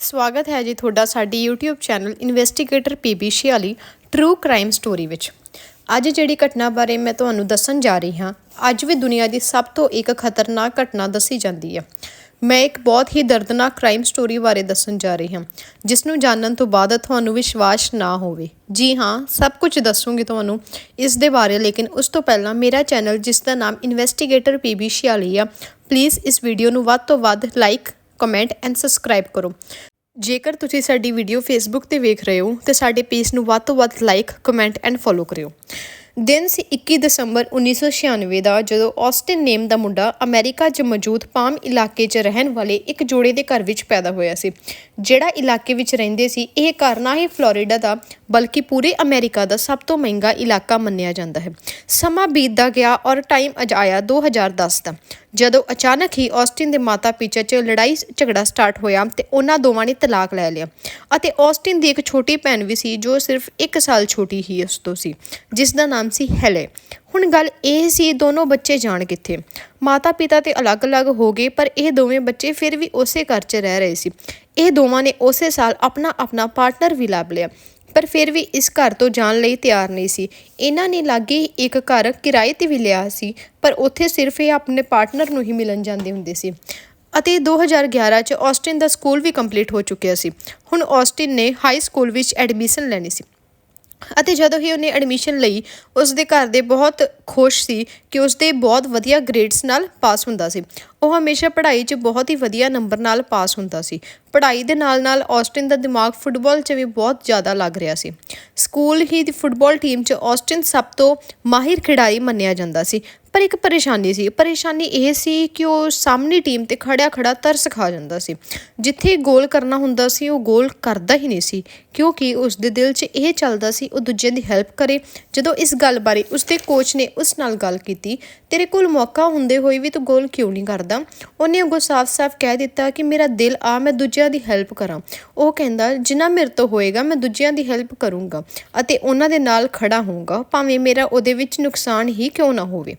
ਸਵਾਗਤ ਹੈ ਜੀ ਤੁਹਾਡਾ ਸਾਡੀ YouTube channel investigator PB46 true crime story ਵਿੱਚ। ਅੱਜ ਜਿਹੜੀ ਘਟਨਾ ਬਾਰੇ ਮੈਂ ਤੁਹਾਨੂੰ ਦੱਸਣ ਜਾ ਰਹੀ ਹਾਂ, ਅੱਜ ਵੀ ਦੁਨੀਆ ਦੀ ਸਭ ਤੋਂ ਇੱਕ ਖਤਰਨਾਕ ਘਟਨਾ ਦੱਸੀ ਜਾਂਦੀ ਹੈ। ਮੈਂ ਇੱਕ ਬਹੁਤ ਹੀ ਦਰਦਨਾਕ ਕ੍ਰਾਈਮ ਸਟੋਰੀ ਬਾਰੇ ਦੱਸਣ ਜਾ ਰਹੀ ਹਾਂ ਜਿਸ ਨੂੰ ਜਾਣਨ ਤੋਂ ਬਾਅਦ ਤੁਹਾਨੂੰ ਵਿਸ਼ਵਾਸ ਨਾ ਹੋਵੇ। ਜੀ ਹਾਂ, ਸਭ ਕੁਝ ਦੱਸੂਗੀ ਤੁਹਾਨੂੰ ਇਸ ਦੇ ਬਾਰੇ, ਲੇਕਿਨ ਉਸ ਤੋਂ ਪਹਿਲਾਂ ਮੇਰਾ ਚੈਨਲ, ਜਿਸ ਦਾ ਨਾਮ ਇਨਵੈਸਟੀਗੇਟਰ PB46 ਆ ਪਲੀਜ਼ ਇਸ ਵੀਡੀਓ ਨੂੰ ਵੱਧ ਤੋਂ ਵੱਧ ਲਾਈਕ ਕਮੈਂਟ ਐਂਡ ਸਬਸਕ੍ਰਾਈਬ ਕਰੋ। ਜੇਕਰ ਤੁਸੀਂ ਸਾਡੀ ਵੀਡੀਓ ਫੇਸਬੁੱਕ ਤੇ ਵੇਖ ਰਹੇ ਹੋ, ਤੇ ਸਾਡੇ ਪੇਜ ਨੂੰ ਵੱਧ ਤੋਂ ਵੱਧ ਲਾਈਕ ਕਮੈਂਟ ਐਂਡ ਫੋਲੋ ਕਰਿਓ। ਦਿਨ ਸੀ 21 ਦਸੰਬਰ 1996 ਦਾ, ਜਦੋਂ ਆਸਟਿਨ ਨੇਮ ਦਾ ਮੁੰਡਾ ਅਮਰੀਕਾ 'ਚ ਮੌਜੂਦ ਪਾਮ ਇਲਾਕੇ 'ਚ ਰਹਿਣ ਵਾਲੇ ਇੱਕ ਜੋੜੇ ਦੇ ਘਰ ਵਿੱਚ ਪੈਦਾ ਹੋਇਆ ਸੀ। ਜਿਹੜਾ ਇਲਾਕੇ ਵਿੱਚ ਰਹਿੰਦੇ ਸੀ, ਇਹ ਘਰ ਨਾ ਹੀ ਫਲੋਰੀਡਾ ਦਾ, ਬਲਕਿ ਪੂਰੇ ਅਮਰੀਕਾ ਦਾ ਸਭ ਤੋਂ ਮਹਿੰਗਾ ਇਲਾਕਾ ਮੰਨਿਆ ਜਾਂਦਾ ਹੈ। ਸਮਾਂ ਬੀਤਦਾ ਗਿਆ ਔਰ ਟਾਈਮ ਅਜ ਆਇਆ 2010 ਦਾ। ਜਦੋਂ ਅਚਾਨਕ ਹੀ ਆਸਟਿਨ ਦੇ ਮਾਤਾ ਪਿਤਾ 'ਚ ਲੜਾਈ ਝਗੜਾ ਸਟਾਰਟ ਹੋਇਆ ਤੇ ਉਹਨਾਂ ਦੋਵਾਂ ਨੇ ਤਲਾਕ ਲੈ ਲਿਆ। ਅਤੇ ਆਸਟਿਨ ਦੀ ਇੱਕ ਛੋਟੀ ਭੈਣ ਵੀ ਸੀ ਜੋ ਸਿਰਫ 1 ਸਾਲ ਛੋਟੀ ਹੀ ਉਸ ਤੋਂ ਸੀ ਜਿਸ ਦਾ ਨਾਮ ਸੀ ਹੈਲੇ। ਹੁਣ ਗੱਲ ਇਹ ਸੀ ਦੋਨੋਂ ਬੱਚੇ ਜਾਣ ਕਿੱਥੇ। ਮਾਤਾ ਪਿਤਾ ਤੇ ਅਲੱਗ-ਅਲੱਗ ਹੋ ਗਏ, ਪਰ ਇਹ ਦੋਵੇਂ ਬੱਚੇ ਫਿਰ ਵੀ ਉਸੇ ਘਰ 'ਚ ਰਹਿ ਰਹੇ ਸੀ। ਇਹ ਦੋਵਾਂ ਨੇ ਉਸੇ ਸਾਲ ਆਪਣਾ ਆਪਣਾ ਪਾਰਟਨਰ ਵੀ ਲੱਭ ਲਿਆ, ਪਰ ਫਿਰ ਵੀ ਇਸ ਘਰ ਤੋਂ ਜਾਣ ਲਈ ਤਿਆਰ ਨਹੀਂ ਸੀ। ਇਹਨਾਂ ਨੇ ਲਾਗੇ ਹੀ ਇੱਕ ਘਰ ਕਿਰਾਏ ਤੇ ਵੀ ਲਿਆ ਸੀ, ਪਰ ਉੱਥੇ ਸਿਰਫ ਇਹ ਆਪਣੇ ਪਾਰਟਨਰ ਨੂੰ ਹੀ ਮਿਲਣ ਜਾਂਦੇ ਹੁੰਦੇ ਸੀ। ਅਤੇ 2011 ਚ ਆਸਟਿਨ ਦਾ ਸਕੂਲ ਵੀ ਕੰਪਲੀਟ ਹੋ ਚੁੱਕਿਆ ਸੀ। ਹੁਣ ਆਸਟਿਨ ਨੇ ਹਾਈ ਸਕੂਲ ਵਿੱਚ ਐਡਮਿਸ਼ਨ ਲੈਣੀ ਸੀ। ਅਤੇ ਜਦੋਂ ਹੀ ਉਹਨੇ ਐਡਮਿਸ਼ਨ ਲਈ ਉਸ ਦੇ ਘਰ ਦੇ ਬਹੁਤ ਖੁਸ਼ ਸੀ ਕਿ ਉਸ ਦੇ ਬਹੁਤ ਵਧੀਆ ਗ੍ਰੇਡਸ ਨਾਲ ਪਾਸ ਹੁੰਦਾ ਸੀ। ਉਹ ਹਮੇਸ਼ਾ ਪੜ੍ਹਾਈ 'ਚ ਬਹੁਤ ਹੀ ਵਧੀਆ ਨੰਬਰ ਨਾਲ ਪਾਸ ਹੁੰਦਾ ਸੀ। ਪੜ੍ਹਾਈ ਦੇ ਨਾਲ-ਨਾਲ ਆਸਟਿਨ ਦਾ ਦਿਮਾਗ ਫੁੱਟਬਾਲ 'ਚ ਵੀ ਬਹੁਤ ਜ਼ਿਆਦਾ ਲੱਗ ਰਿਹਾ ਸੀ। ਸਕੂਲ ਹੀ ਦੀ ਫੁੱਟਬਾਲ ਟੀਮ 'ਚ ਆਸਟਿਨ ਸਭ ਤੋਂ ਮਾਹਿਰ ਖਿਡਾਰੀ ਮੰਨਿਆ ਜਾਂਦਾ ਸੀ। ਪਰ ਇੱਕ ਪਰੇਸ਼ਾਨੀ ਸੀ। ਪਰੇਸ਼ਾਨੀ ਇਹ ਸੀ ਕਿ ਉਹ ਸਾਹਮਣੀ ਟੀਮ ਤੇ ਖੜਿਆ ਖੜਾ ਤਰਸ ਖਾ ਜਾਂਦਾ ਸੀ। ਜਿੱਥੇ ਗੋਲ ਕਰਨਾ ਹੁੰਦਾ ਸੀ, ਉਹ ਗੋਲ ਕਰਦਾ ਹੀ ਨਹੀਂ ਸੀ। ਕਿਉਂਕਿ ਉਸ ਦੇ ਦਿਲ 'ਚ ਇਹ ਚੱਲਦਾ ਸੀ, ਉਹ ਦੂਜਿਆਂ ਦੀ ਹੈਲਪ ਕਰੇ। ਜਦੋਂ ਇਸ ਗੱਲ ਬਾਰੇ ਉਸ ਦੇ ਕੋਚ ਨੇ ਉਸ ਨਾਲ ਗੱਲ ਕੀਤੀ, ਤੇਰੇ ਕੋਲ ਮੌਕਾ ਹੁੰਦੇ ਹੋਏ ਵੀ ਤੂੰ ਗੋਲ ਕਿਉਂ ਨਹੀਂ ਕਰਦਾ? ਉਹਨੇ ਅੱਗੋਂ ਸਾਫ਼-ਸਾਫ਼ ਕਹਿ ਦਿੱਤਾ ਕਿ ਮੇਰਾ ਦਿਲ, ਆ ਮੈਂ ਦੂਜਿਆਂ ਦੀ ਹੈਲਪ ਕਰਾਂ। ਉਹ ਕਹਿੰਦਾ, ਜਿੰਨਾ ਮੇਰੇ ਤੋਂ ਹੋਏਗਾ, ਮੈਂ ਦੂਜਿਆਂ ਦੀ ਹੈਲਪ ਕਰੂੰਗਾ ਅਤੇ ਉਹਨਾਂ ਦੇ ਨਾਲ ਖੜਾ ਹੋਊਂਗਾ, ਭਾਵੇਂ ਮੇਰਾ ਉਹਦੇ ਵਿੱਚ ਨੁਕਸਾਨ ਹੀ ਕਿਉਂ ਨਾ ਹੋਵੇ।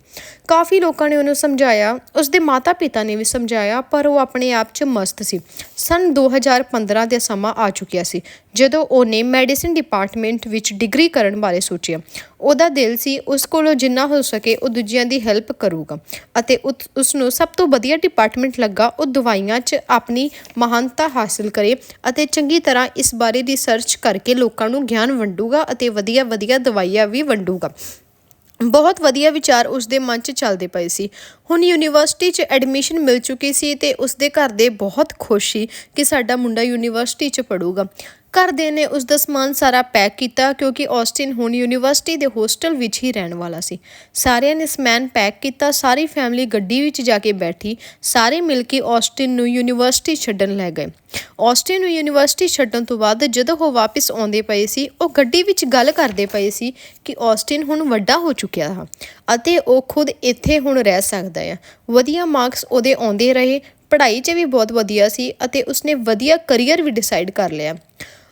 ਕਾਫੀ ਲੋਕਾਂ ਨੇ ਉਹਨੂੰ ਸਮਝਾਇਆ ਉਸਦੇ ਮਾਤਾ-ਪਿਤਾ ਨੇ ਵੀ ਸਮਝਾਇਆ, ਪਰ ਉਹ ਆਪਣੇ ਆਪ 'ਚ ਮਸਤ ਸੀ। ਸਨ 2015 ਦੇ ਸਮਾਂ ਆ ਚੁੱਕਿਆ ਸੀ ਜਦੋਂ ਉਹਨੇ ਮੈਡੀਸਿਨ ਡਿਪਾਰਟਮੈਂਟ ਵਿੱਚ ਡਿਗਰੀ ਕਰਨ ਬਾਰੇ ਸੋਚਿਆ, ਉਹਦਾ ਦਿਲ ਸੀ ਉਸ ਕੋਲੋਂ ਜਿੰਨਾ ਹੋ ਸਕੇ ਉਹ ਦੂਜਿਆਂ ਦੀ ਹੈਲਪ ਕਰੂਗਾ ਅਤੇ ਉਸ ਨੂੰ ਸਭ ਤੋਂ ਵਧੀਆ ਡਿਪਾਰਟਮੈਂਟ ਲੱਗਾ ਉਹ ਦਵਾਈਆਂ 'ਚ ਆਪਣੀ ਮਹਾਨਤਾ ਹਾਸਲ ਕਰੇ ਅਤੇ ਚੰਗੀ ਤਰ੍ਹਾਂ ਇਸ ਬਾਰੇ ਰਿਸਰਚ ਕਰਕੇ ਲੋਕਾਂ ਨੂੰ ਗਿਆਨ ਵੰਡੂਗਾ ਅਤੇ ਵਧੀਆ ਵਧੀਆ ਦਵਾਈਆਂ ਵੀ ਵੰਡੂਗਾ। ਬਹੁਤ ਵਧੀਆ ਵਿਚਾਰ ਉਸ ਦੇ ਮਨ 'ਚ ਚੱਲਦੇ ਪਏ ਸੀ। ਹੁਣ ਯੂਨੀਵਰਸਿਟੀ 'ਚ ਐਡਮਿਸ਼ਨ ਮਿਲ ਚੁੱਕੀ ਸੀ ਤੇ ਉਸ ਦੇ ਘਰ ਦੇ ਬਹੁਤ ਖੁਸ਼ ਸੀ ਕਿ ਸਾਡਾ ਮੁੰਡਾ ਯੂਨੀਵਰਸਿਟੀ 'ਚ ਪੜੂਗਾ ਘਰਦੇ ਨੇ ਉਸ ਦਾ ਸਮਾਨ ਸਾਰਾ ਪੈਕ ਕੀਤਾ ਕਿਉਂਕਿ ਔਸਟਿਨ ਹੁਣ ਯੂਨੀਵਰਸਿਟੀ ਦੇ ਹੋਸਟਲ ਵਿੱਚ ਹੀ ਰਹਿਣ ਵਾਲਾ ਸੀ। ਸਾਰਿਆਂ ਨੇ ਸਮਾਨ ਪੈਕ ਕੀਤਾ, ਸਾਰੀ ਫੈਮਿਲੀ ਗੱਡੀ ਵਿੱਚ ਜਾ ਕੇ ਬੈਠੀ, ਸਾਰੇ ਮਿਲ ਕੇ ਔਸਟਿਨ ਨੂੰ ਯੂਨੀਵਰਸਿਟੀ ਛੱਡਣ ਲੈ ਗਏ। ਔਸਟਿਨ ਨੂੰ ਯੂਨੀਵਰਸਿਟੀ ਛੱਡਣ ਤੋਂ ਬਾਅਦ ਜਦੋਂ ਉਹ ਵਾਪਸ ਆਉਂਦੇ ਪਏ ਸੀ, ਉਹ ਗੱਡੀ ਵਿੱਚ ਗੱਲ ਕਰਦੇ ਪਏ ਸੀ ਕਿ ਔਸਟਿਨ ਹੁਣ ਵੱਡਾ ਹੋ ਚੁੱਕਿਆ ਹੈ ਅਤੇ ਉਹ ਖੁਦ ਇੱਥੇ ਹੁਣ ਰਹਿ ਸਕਦਾ ਹੈ। ਵਧੀਆ ਮਾਰਕਸ ਉਹਦੇ ਆਉਂਦੇ ਰਹੇ, ਪੜ੍ਹਾਈ 'ਚ ਵੀ ਬਹੁਤ ਵਧੀਆ ਸੀ ਅਤੇ ਉਸਨੇ ਵਧੀਆ ਕੈਰੀਅਰ ਵੀ ਡਿਸਾਈਡ ਕਰ ਲਿਆ।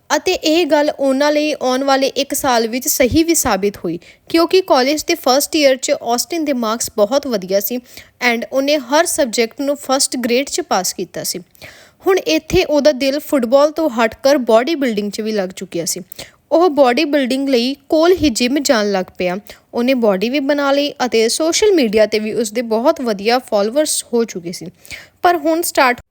ਅਤੇ ਇਹ ਗੱਲ ਉਹਨਾਂ ਲਈ ਆਉਣ ਵਾਲੇ 1 ਸਾਲ ਵਿੱਚ ਸਹੀ ਵੀ ਸਾਬਿਤ ਹੋਈ, ਕਿਉਂਕਿ ਕਾਲਜ ਦੇ ਫਰਸਟ ਈਅਰ 'ਚ ਆਸਟਿਨ ਦੇ ਮਾਰਕਸ ਬਹੁਤ ਵਧੀਆ ਸੀ ਐਂਡ ਉਹਨੇ ਹਰ ਸਬਜੈਕਟ ਨੂੰ ਫਰਸਟ ਗ੍ਰੇਡ 'ਚ ਪਾਸ ਕੀਤਾ ਸੀ। ਹੁਣ ਇੱਥੇ ਉਹਦਾ ਦਿਲ ਫੁੱਟਬਾਲ ਤੋਂ ਹਟ ਕਰ ਬਾਡੀ ਬਿਲਡਿੰਗ 'ਚ ਵੀ ਲੱਗ ਚੁੱਕਿਆ ਸੀ। ਉਹ ਬਾਡੀ ਬਿਲਡਿੰਗ ਲਈ ਕੋਲ ਹੀ ਜਿਮ ਜਾਣ ਲੱਗ ਪਿਆ। ਉਹਨੇ ਬਾਡੀ ਵੀ ਬਣਾ ਲਈ ਅਤੇ ਸੋਸ਼ਲ ਮੀਡੀਆ ਤੇ ਵੀ ਉਸਦੇ ਬਹੁਤ ਵਧੀਆ ਫਾਲੋਅਰਸ ਹੋ ਚੁੱਕੇ ਸੀ। ਪਰ ਹੁਣ ਸਟਾਰਟ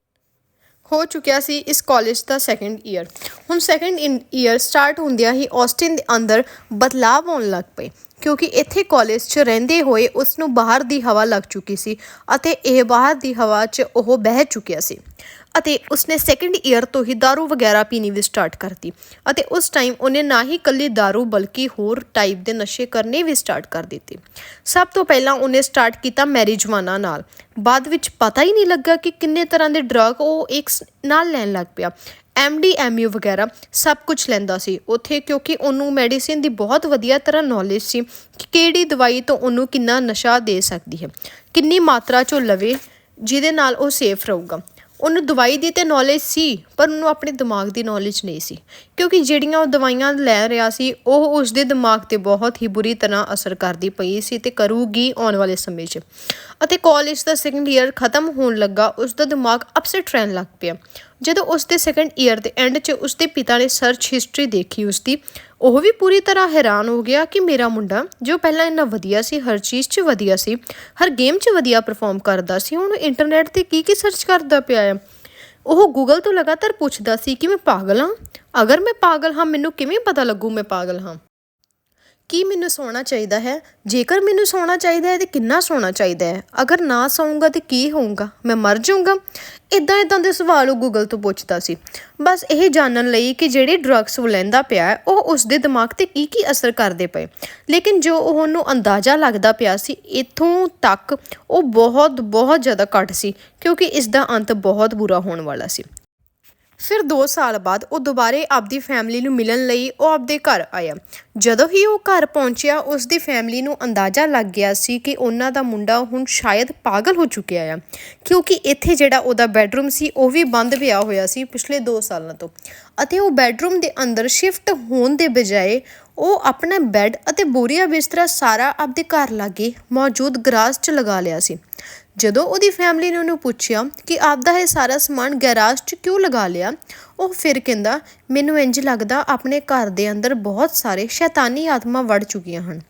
ਹੋ ਚੁੱਕਿਆ ਸੀ ਇਸ ਕਾਲਜ ਦਾ ਸੈਕੰਡ ਈਅਰ ਹੁਣ ਸੈਕੰਡ ਈਅਰ ਸਟਾਰਟ ਹੁੰਦਿਆਂ ਹੀ ਆਸਟਿਨ ਦੇ ਅੰਦਰ ਬਦਲਾਅ ਆਉਣ ਲੱਗ ਪਏ। ਕਿਉਂਕਿ ਇੱਥੇ ਕਾਲਜ 'ਚ ਰਹਿੰਦੇ ਹੋਏ ਉਸ ਨੂੰ ਬਾਹਰ ਦੀ ਹਵਾ ਲੱਗ ਚੁੱਕੀ ਸੀ ਅਤੇ ਇਹ ਬਾਹਰ ਦੀ ਹਵਾ 'ਚ ਉਹ ਬਹਿ ਚੁੱਕਿਆ ਸੀ ਅਤੇ ਉਸਨੇ ਸੈਕੰਡ ਈਅਰ ਤੋਂ ਹੀ दारू ਵਗੈਰਾ ਪੀਣੀ ਵੀ ਸਟਾਰਟ ਕਰਤੀ ਅਤੇ ਉਸ ਟਾਈਮ ਉਹਨੇ ਨਾ ਹੀ ਕੱਲੀ दारू ਬਲਕਿ ਹੋਰ ਟਾਈਪ ਦੇ ਨਸ਼ੇ ਕਰਨੇ ਵੀ ਸਟਾਰਟ ਕਰ ਦਿੱਤੇ ਸਭ ਤੋਂ ਪਹਿਲਾਂ ਉਹਨੇ ਸਟਾਰਟ ਕੀਤਾ ਮੈਰਿਜਵਾਨਾ ਨਾਲ ਬਾਅਦ ਵਿੱਚ ਪਤਾ ਹੀ ਨਹੀਂ ਲੱਗਾ ਕਿ ਕਿੰਨੇ ਤਰ੍ਹਾਂ ਦੇ ਡਰੱਗ ਉਹ ਇੱਕ ਨਾਲ ਲੈਣ ਲੱਗ ਪਿਆ ਐਮਡੀ ਐਮਯੂ ਵਗੈਰਾ ਸਭ ਕੁਝ ਲੈਂਦਾ ਸੀ ਉੱਥੇ ਕਿਉਂਕਿ ਉਹਨੂੰ ਮੈਡੀਸਿਨ ਦੀ ਬਹੁਤ ਵਧੀਆ ਤਰ੍ਹਾਂ ਨੌਲੇਜ ਸੀ ਕਿ ਕਿਹੜੀ ਦਵਾਈ ਤੋਂ ਉਹਨੂੰ ਕਿੰਨਾ ਨਸ਼ਾ ਦੇ ਸਕਦੀ ਹੈ, ਕਿੰਨੀ ਮਾਤਰਾ ਚੋਂ ਲਵੇ, ਜਿਹਦੇ ਨਾਲ ਉਹ ਸੇਫ ਰਹੂਗਾ। ਉਹਨੂੰ ਦਵਾਈ ਦੀ ਤੇ ਨੌਲੇਜ ਸੀ, ਪਰ ਉਹਨੂੰ ਆਪਣੇ ਦਿਮਾਗ ਦੀ ਨੌਲੇਜ ਨਹੀਂ ਸੀ। ਕਿਉਂਕਿ ਜਿਹੜੀਆਂ ਉਹ ਦਵਾਈਆਂ ਲੈ ਰਿਹਾ ਸੀ, ਉਹ ਉਸ ਦੇ ਦਿਮਾਗ ਤੇ ਬਹੁਤ ਹੀ ਬੁਰੀ ਤਰ੍ਹਾਂ ਅਸਰ ਕਰਦੀ ਪਈ ਸੀ ਤੇ ਕਰੂਗੀ ਆਉਣ ਵਾਲੇ ਸਮੇਂ 'ਚ। ਅਤੇ ਕਾਲਜ ਦਾ ਸੈਕੰਡ ਈਅਰ ਖਤਮ ਹੋਣ ਲੱਗਾ ਉਸ ਦਾ ਦਿਮਾਗ ਅਪਸੈਟ ਰਹਿਣ ਲੱਗ ਪਿਆ। ਜਦੋਂ ਉਸ ਦੇ ਸੈਕੰਡ ਈਅਰ ਦੇ ਐਂਡ 'ਚ ਉਸ ਦੇ ਪਿਤਾ ਨੇ ਸਰਚ ਹਿਸਟਰੀ ਦੇਖੀ ਉਸ ਦੀ ਉਹ ਵੀ ਪੂਰੀ ਤਰ੍ਹਾਂ ਹੈਰਾਨ ਹੋ ਗਿਆ ਕਿ ਮੇਰਾ ਮੁੰਡਾ, ਜੋ ਪਹਿਲਾਂ ਇੰਨਾ ਵਧੀਆ ਸੀ, ਹਰ ਚੀਜ਼ 'ਚ ਵਧੀਆ ਸੀ, ਹਰ ਗੇਮ 'ਚ ਵਧੀਆ ਪਰਫਾਰਮ ਕਰਦਾ ਸੀ ਹੁਣ ਇੰਟਰਨੈਟ ਤੇ ਕੀ ਕੀ ਸਰਚ ਕਰਦਾ ਪਿਆ ਹੈ ਉਹ ਗੂਗਲ ਤੋਂ ਲਗਾਤਾਰ ਪੁੱਛਦਾ ਸੀ ਕਿ ਮੈਂ ਪਾਗਲ ਹਾਂ? ਅਗਰ ਮੈਂ ਪਾਗਲ ਹਾਂ, ਮੈਨੂੰ ਕਿਵੇਂ ਪਤਾ ਲੱਗੂ ਮੈਂ ਪਾਗਲ ਹਾਂ? ਕੀ ਮੈਨੂੰ ਸੌਣਾ ਚਾਹੀਦਾ ਹੈ? ਜੇਕਰ ਮੈਨੂੰ ਸੌਣਾ ਚਾਹੀਦਾ ਹੈ ਤੇ ਕਿੰਨਾ ਸੌਣਾ ਚਾਹੀਦਾ ਹੈ? ਅਗਰ ਨਾ ਸੌਂਗਾ ਤੇ ਕੀ ਹੋਊਗਾ? ਮੈਂ ਮਰ ਜਾਊਂਗਾ? ਇਦਾਂ ਇਦਾਂ ਦੇ ਸਵਾਲ ਉਹ ਗੂਗਲ ਤੋਂ ਪੁੱਛਦਾ ਸੀ। ਬਸ ਇਹ ਜਾਣਨ ਲਈ ਕਿ ਜਿਹੜੇ ਡਰੱਗਸ ਉਹ ਲੈਂਦਾ ਪਿਆ ਹੈ, ਉਹ ਉਸ ਦੇ ਦਿਮਾਗ ਤੇ ਕੀ ਕੀ ਅਸਰ ਕਰਦੇ ਪਏ। ਲੇਕਿਨ ਜੋ ਉਹਨੂੰ ਅੰਦਾਜ਼ਾ ਲੱਗਦਾ ਪਿਆ ਸੀ, ਇਥੋਂ ਤੱਕ ਉਹ ਬਹੁਤ ਬਹੁਤ ਜ਼ਿਆਦਾ ਘੱਟ ਸੀ, ਕਿਉਂਕਿ ਇਸ ਦਾ ਅੰਤ ਬਹੁਤ ਬੁਰਾ ਹੋਣ ਵਾਲਾ ਸੀ। ਫਿਰ 2 ਸਾਲ ਬਾਅਦ ਉਹ ਦੁਬਾਰੇ ਆਪਦੀ ਫੈਮਿਲੀ ਨੂੰ ਮਿਲਣ ਲਈ ਉਹ ਆਪਦੇ ਘਰ ਆਇਆ। ਜਦੋਂ ਹੀ ਉਹ ਘਰ ਪਹੁੰਚਿਆ ਉਸ ਦੀ ਫੈਮਿਲੀ ਨੂੰ ਅੰਦਾਜ਼ਾ ਲੱਗ ਗਿਆ ਸੀ ਕਿ ਉਹਨਾਂ ਦਾ ਮੁੰਡਾ ਹੁਣ ਸ਼ਾਇਦ ਪਾਗਲ ਹੋ ਚੁੱਕਿਆ ਆ। ਕਿਉਂਕਿ ਇੱਥੇ ਜਿਹੜਾ ਉਹਦਾ ਬੈੱਡਰੂਮ ਸੀ, ਉਹ ਵੀ ਬੰਦ ਪਿਆ ਹੋਇਆ ਸੀ ਪਿਛਲੇ 2 ਸਾਲਾਂ ਤੋਂ। ਅਤੇ ਉਹ ਬੈੱਡਰੂਮ ਦੇ ਅੰਦਰ ਸ਼ਿਫਟ ਹੋਣ ਦੇ ਬਜਾਏ ਉਹ ਆਪਣਾ ਬੈੱਡ ਅਤੇ ਬੋਰੀਆ ਬਿਸਤਰਾ ਸਾਰਾ ਆਪਦੇ ਘਰ ਲਾਗੇ ਮੌਜੂਦ ਗਰਾਸ 'ਚ ਲਗਾ ਲਿਆ ਸੀ। ਜਦੋਂ ਉਹਦੀ ਫੈਮਿਲੀ ਨੇ ਉਹਨੂੰ ਪੁੱਛਿਆ ਕਿ ਆਪਦਾ ਇਹ ਸਾਰਾ ਸਮਾਨ ਗੈਰਾਜ 'ਚ ਕਿਉਂ ਲਗਾ ਲਿਆ, ਉਹ ਫਿਰ ਕਹਿੰਦਾ, ਮੈਨੂੰ ਇੰਜ ਲੱਗਦਾ ਆਪਣੇ ਘਰ ਦੇ ਅੰਦਰ ਬਹੁਤ ਸਾਰੇ ਸ਼ੈਤਾਨੀ ਆਤਮਾ ਵੜ ਚੁੱਕੀਆਂ ਹਨ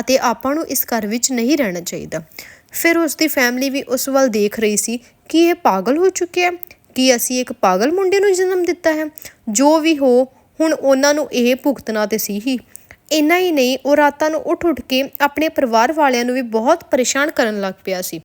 ਅਤੇ ਆਪਾਂ ਨੂੰ ਇਸ ਘਰ ਵਿੱਚ ਨਹੀਂ ਰਹਿਣਾ ਚਾਹੀਦਾ। ਫਿਰ ਉਸ ਦੀ ਫੈਮਿਲੀ ਵੀ ਉਸ ਵੱਲ ਦੇਖ ਰਹੀ ਸੀ ਕਿ ਇਹ ਪਾਗਲ ਹੋ ਚੁੱਕਿਆ ਹੈ, ਕਿ ਅਸੀਂ ਇੱਕ ਪਾਗਲ ਮੁੰਡੇ ਨੂੰ ਜਨਮ ਦਿੱਤਾ ਹੈ। ਜੋ ਵੀ ਹੋ, ਹੁਣ ਉਹਨਾਂ ਨੂੰ ਇਹ ਭੁਗਤਣਾ ਤੇ ਸੀ ਹੀ। ਇੰਨਾ ਹੀ ਨਹੀਂ, ਉਹ ਰਾਤਾਂ ਨੂੰ ਉੱਠ ਉੱਠ ਕੇ ਆਪਣੇ ਪਰਿਵਾਰ ਵਾਲਿਆਂ ਨੂੰ ਵੀ ਬਹੁਤ ਪਰੇਸ਼ਾਨ ਕਰਨ ਲੱਗ ਪਿਆ ਸੀ।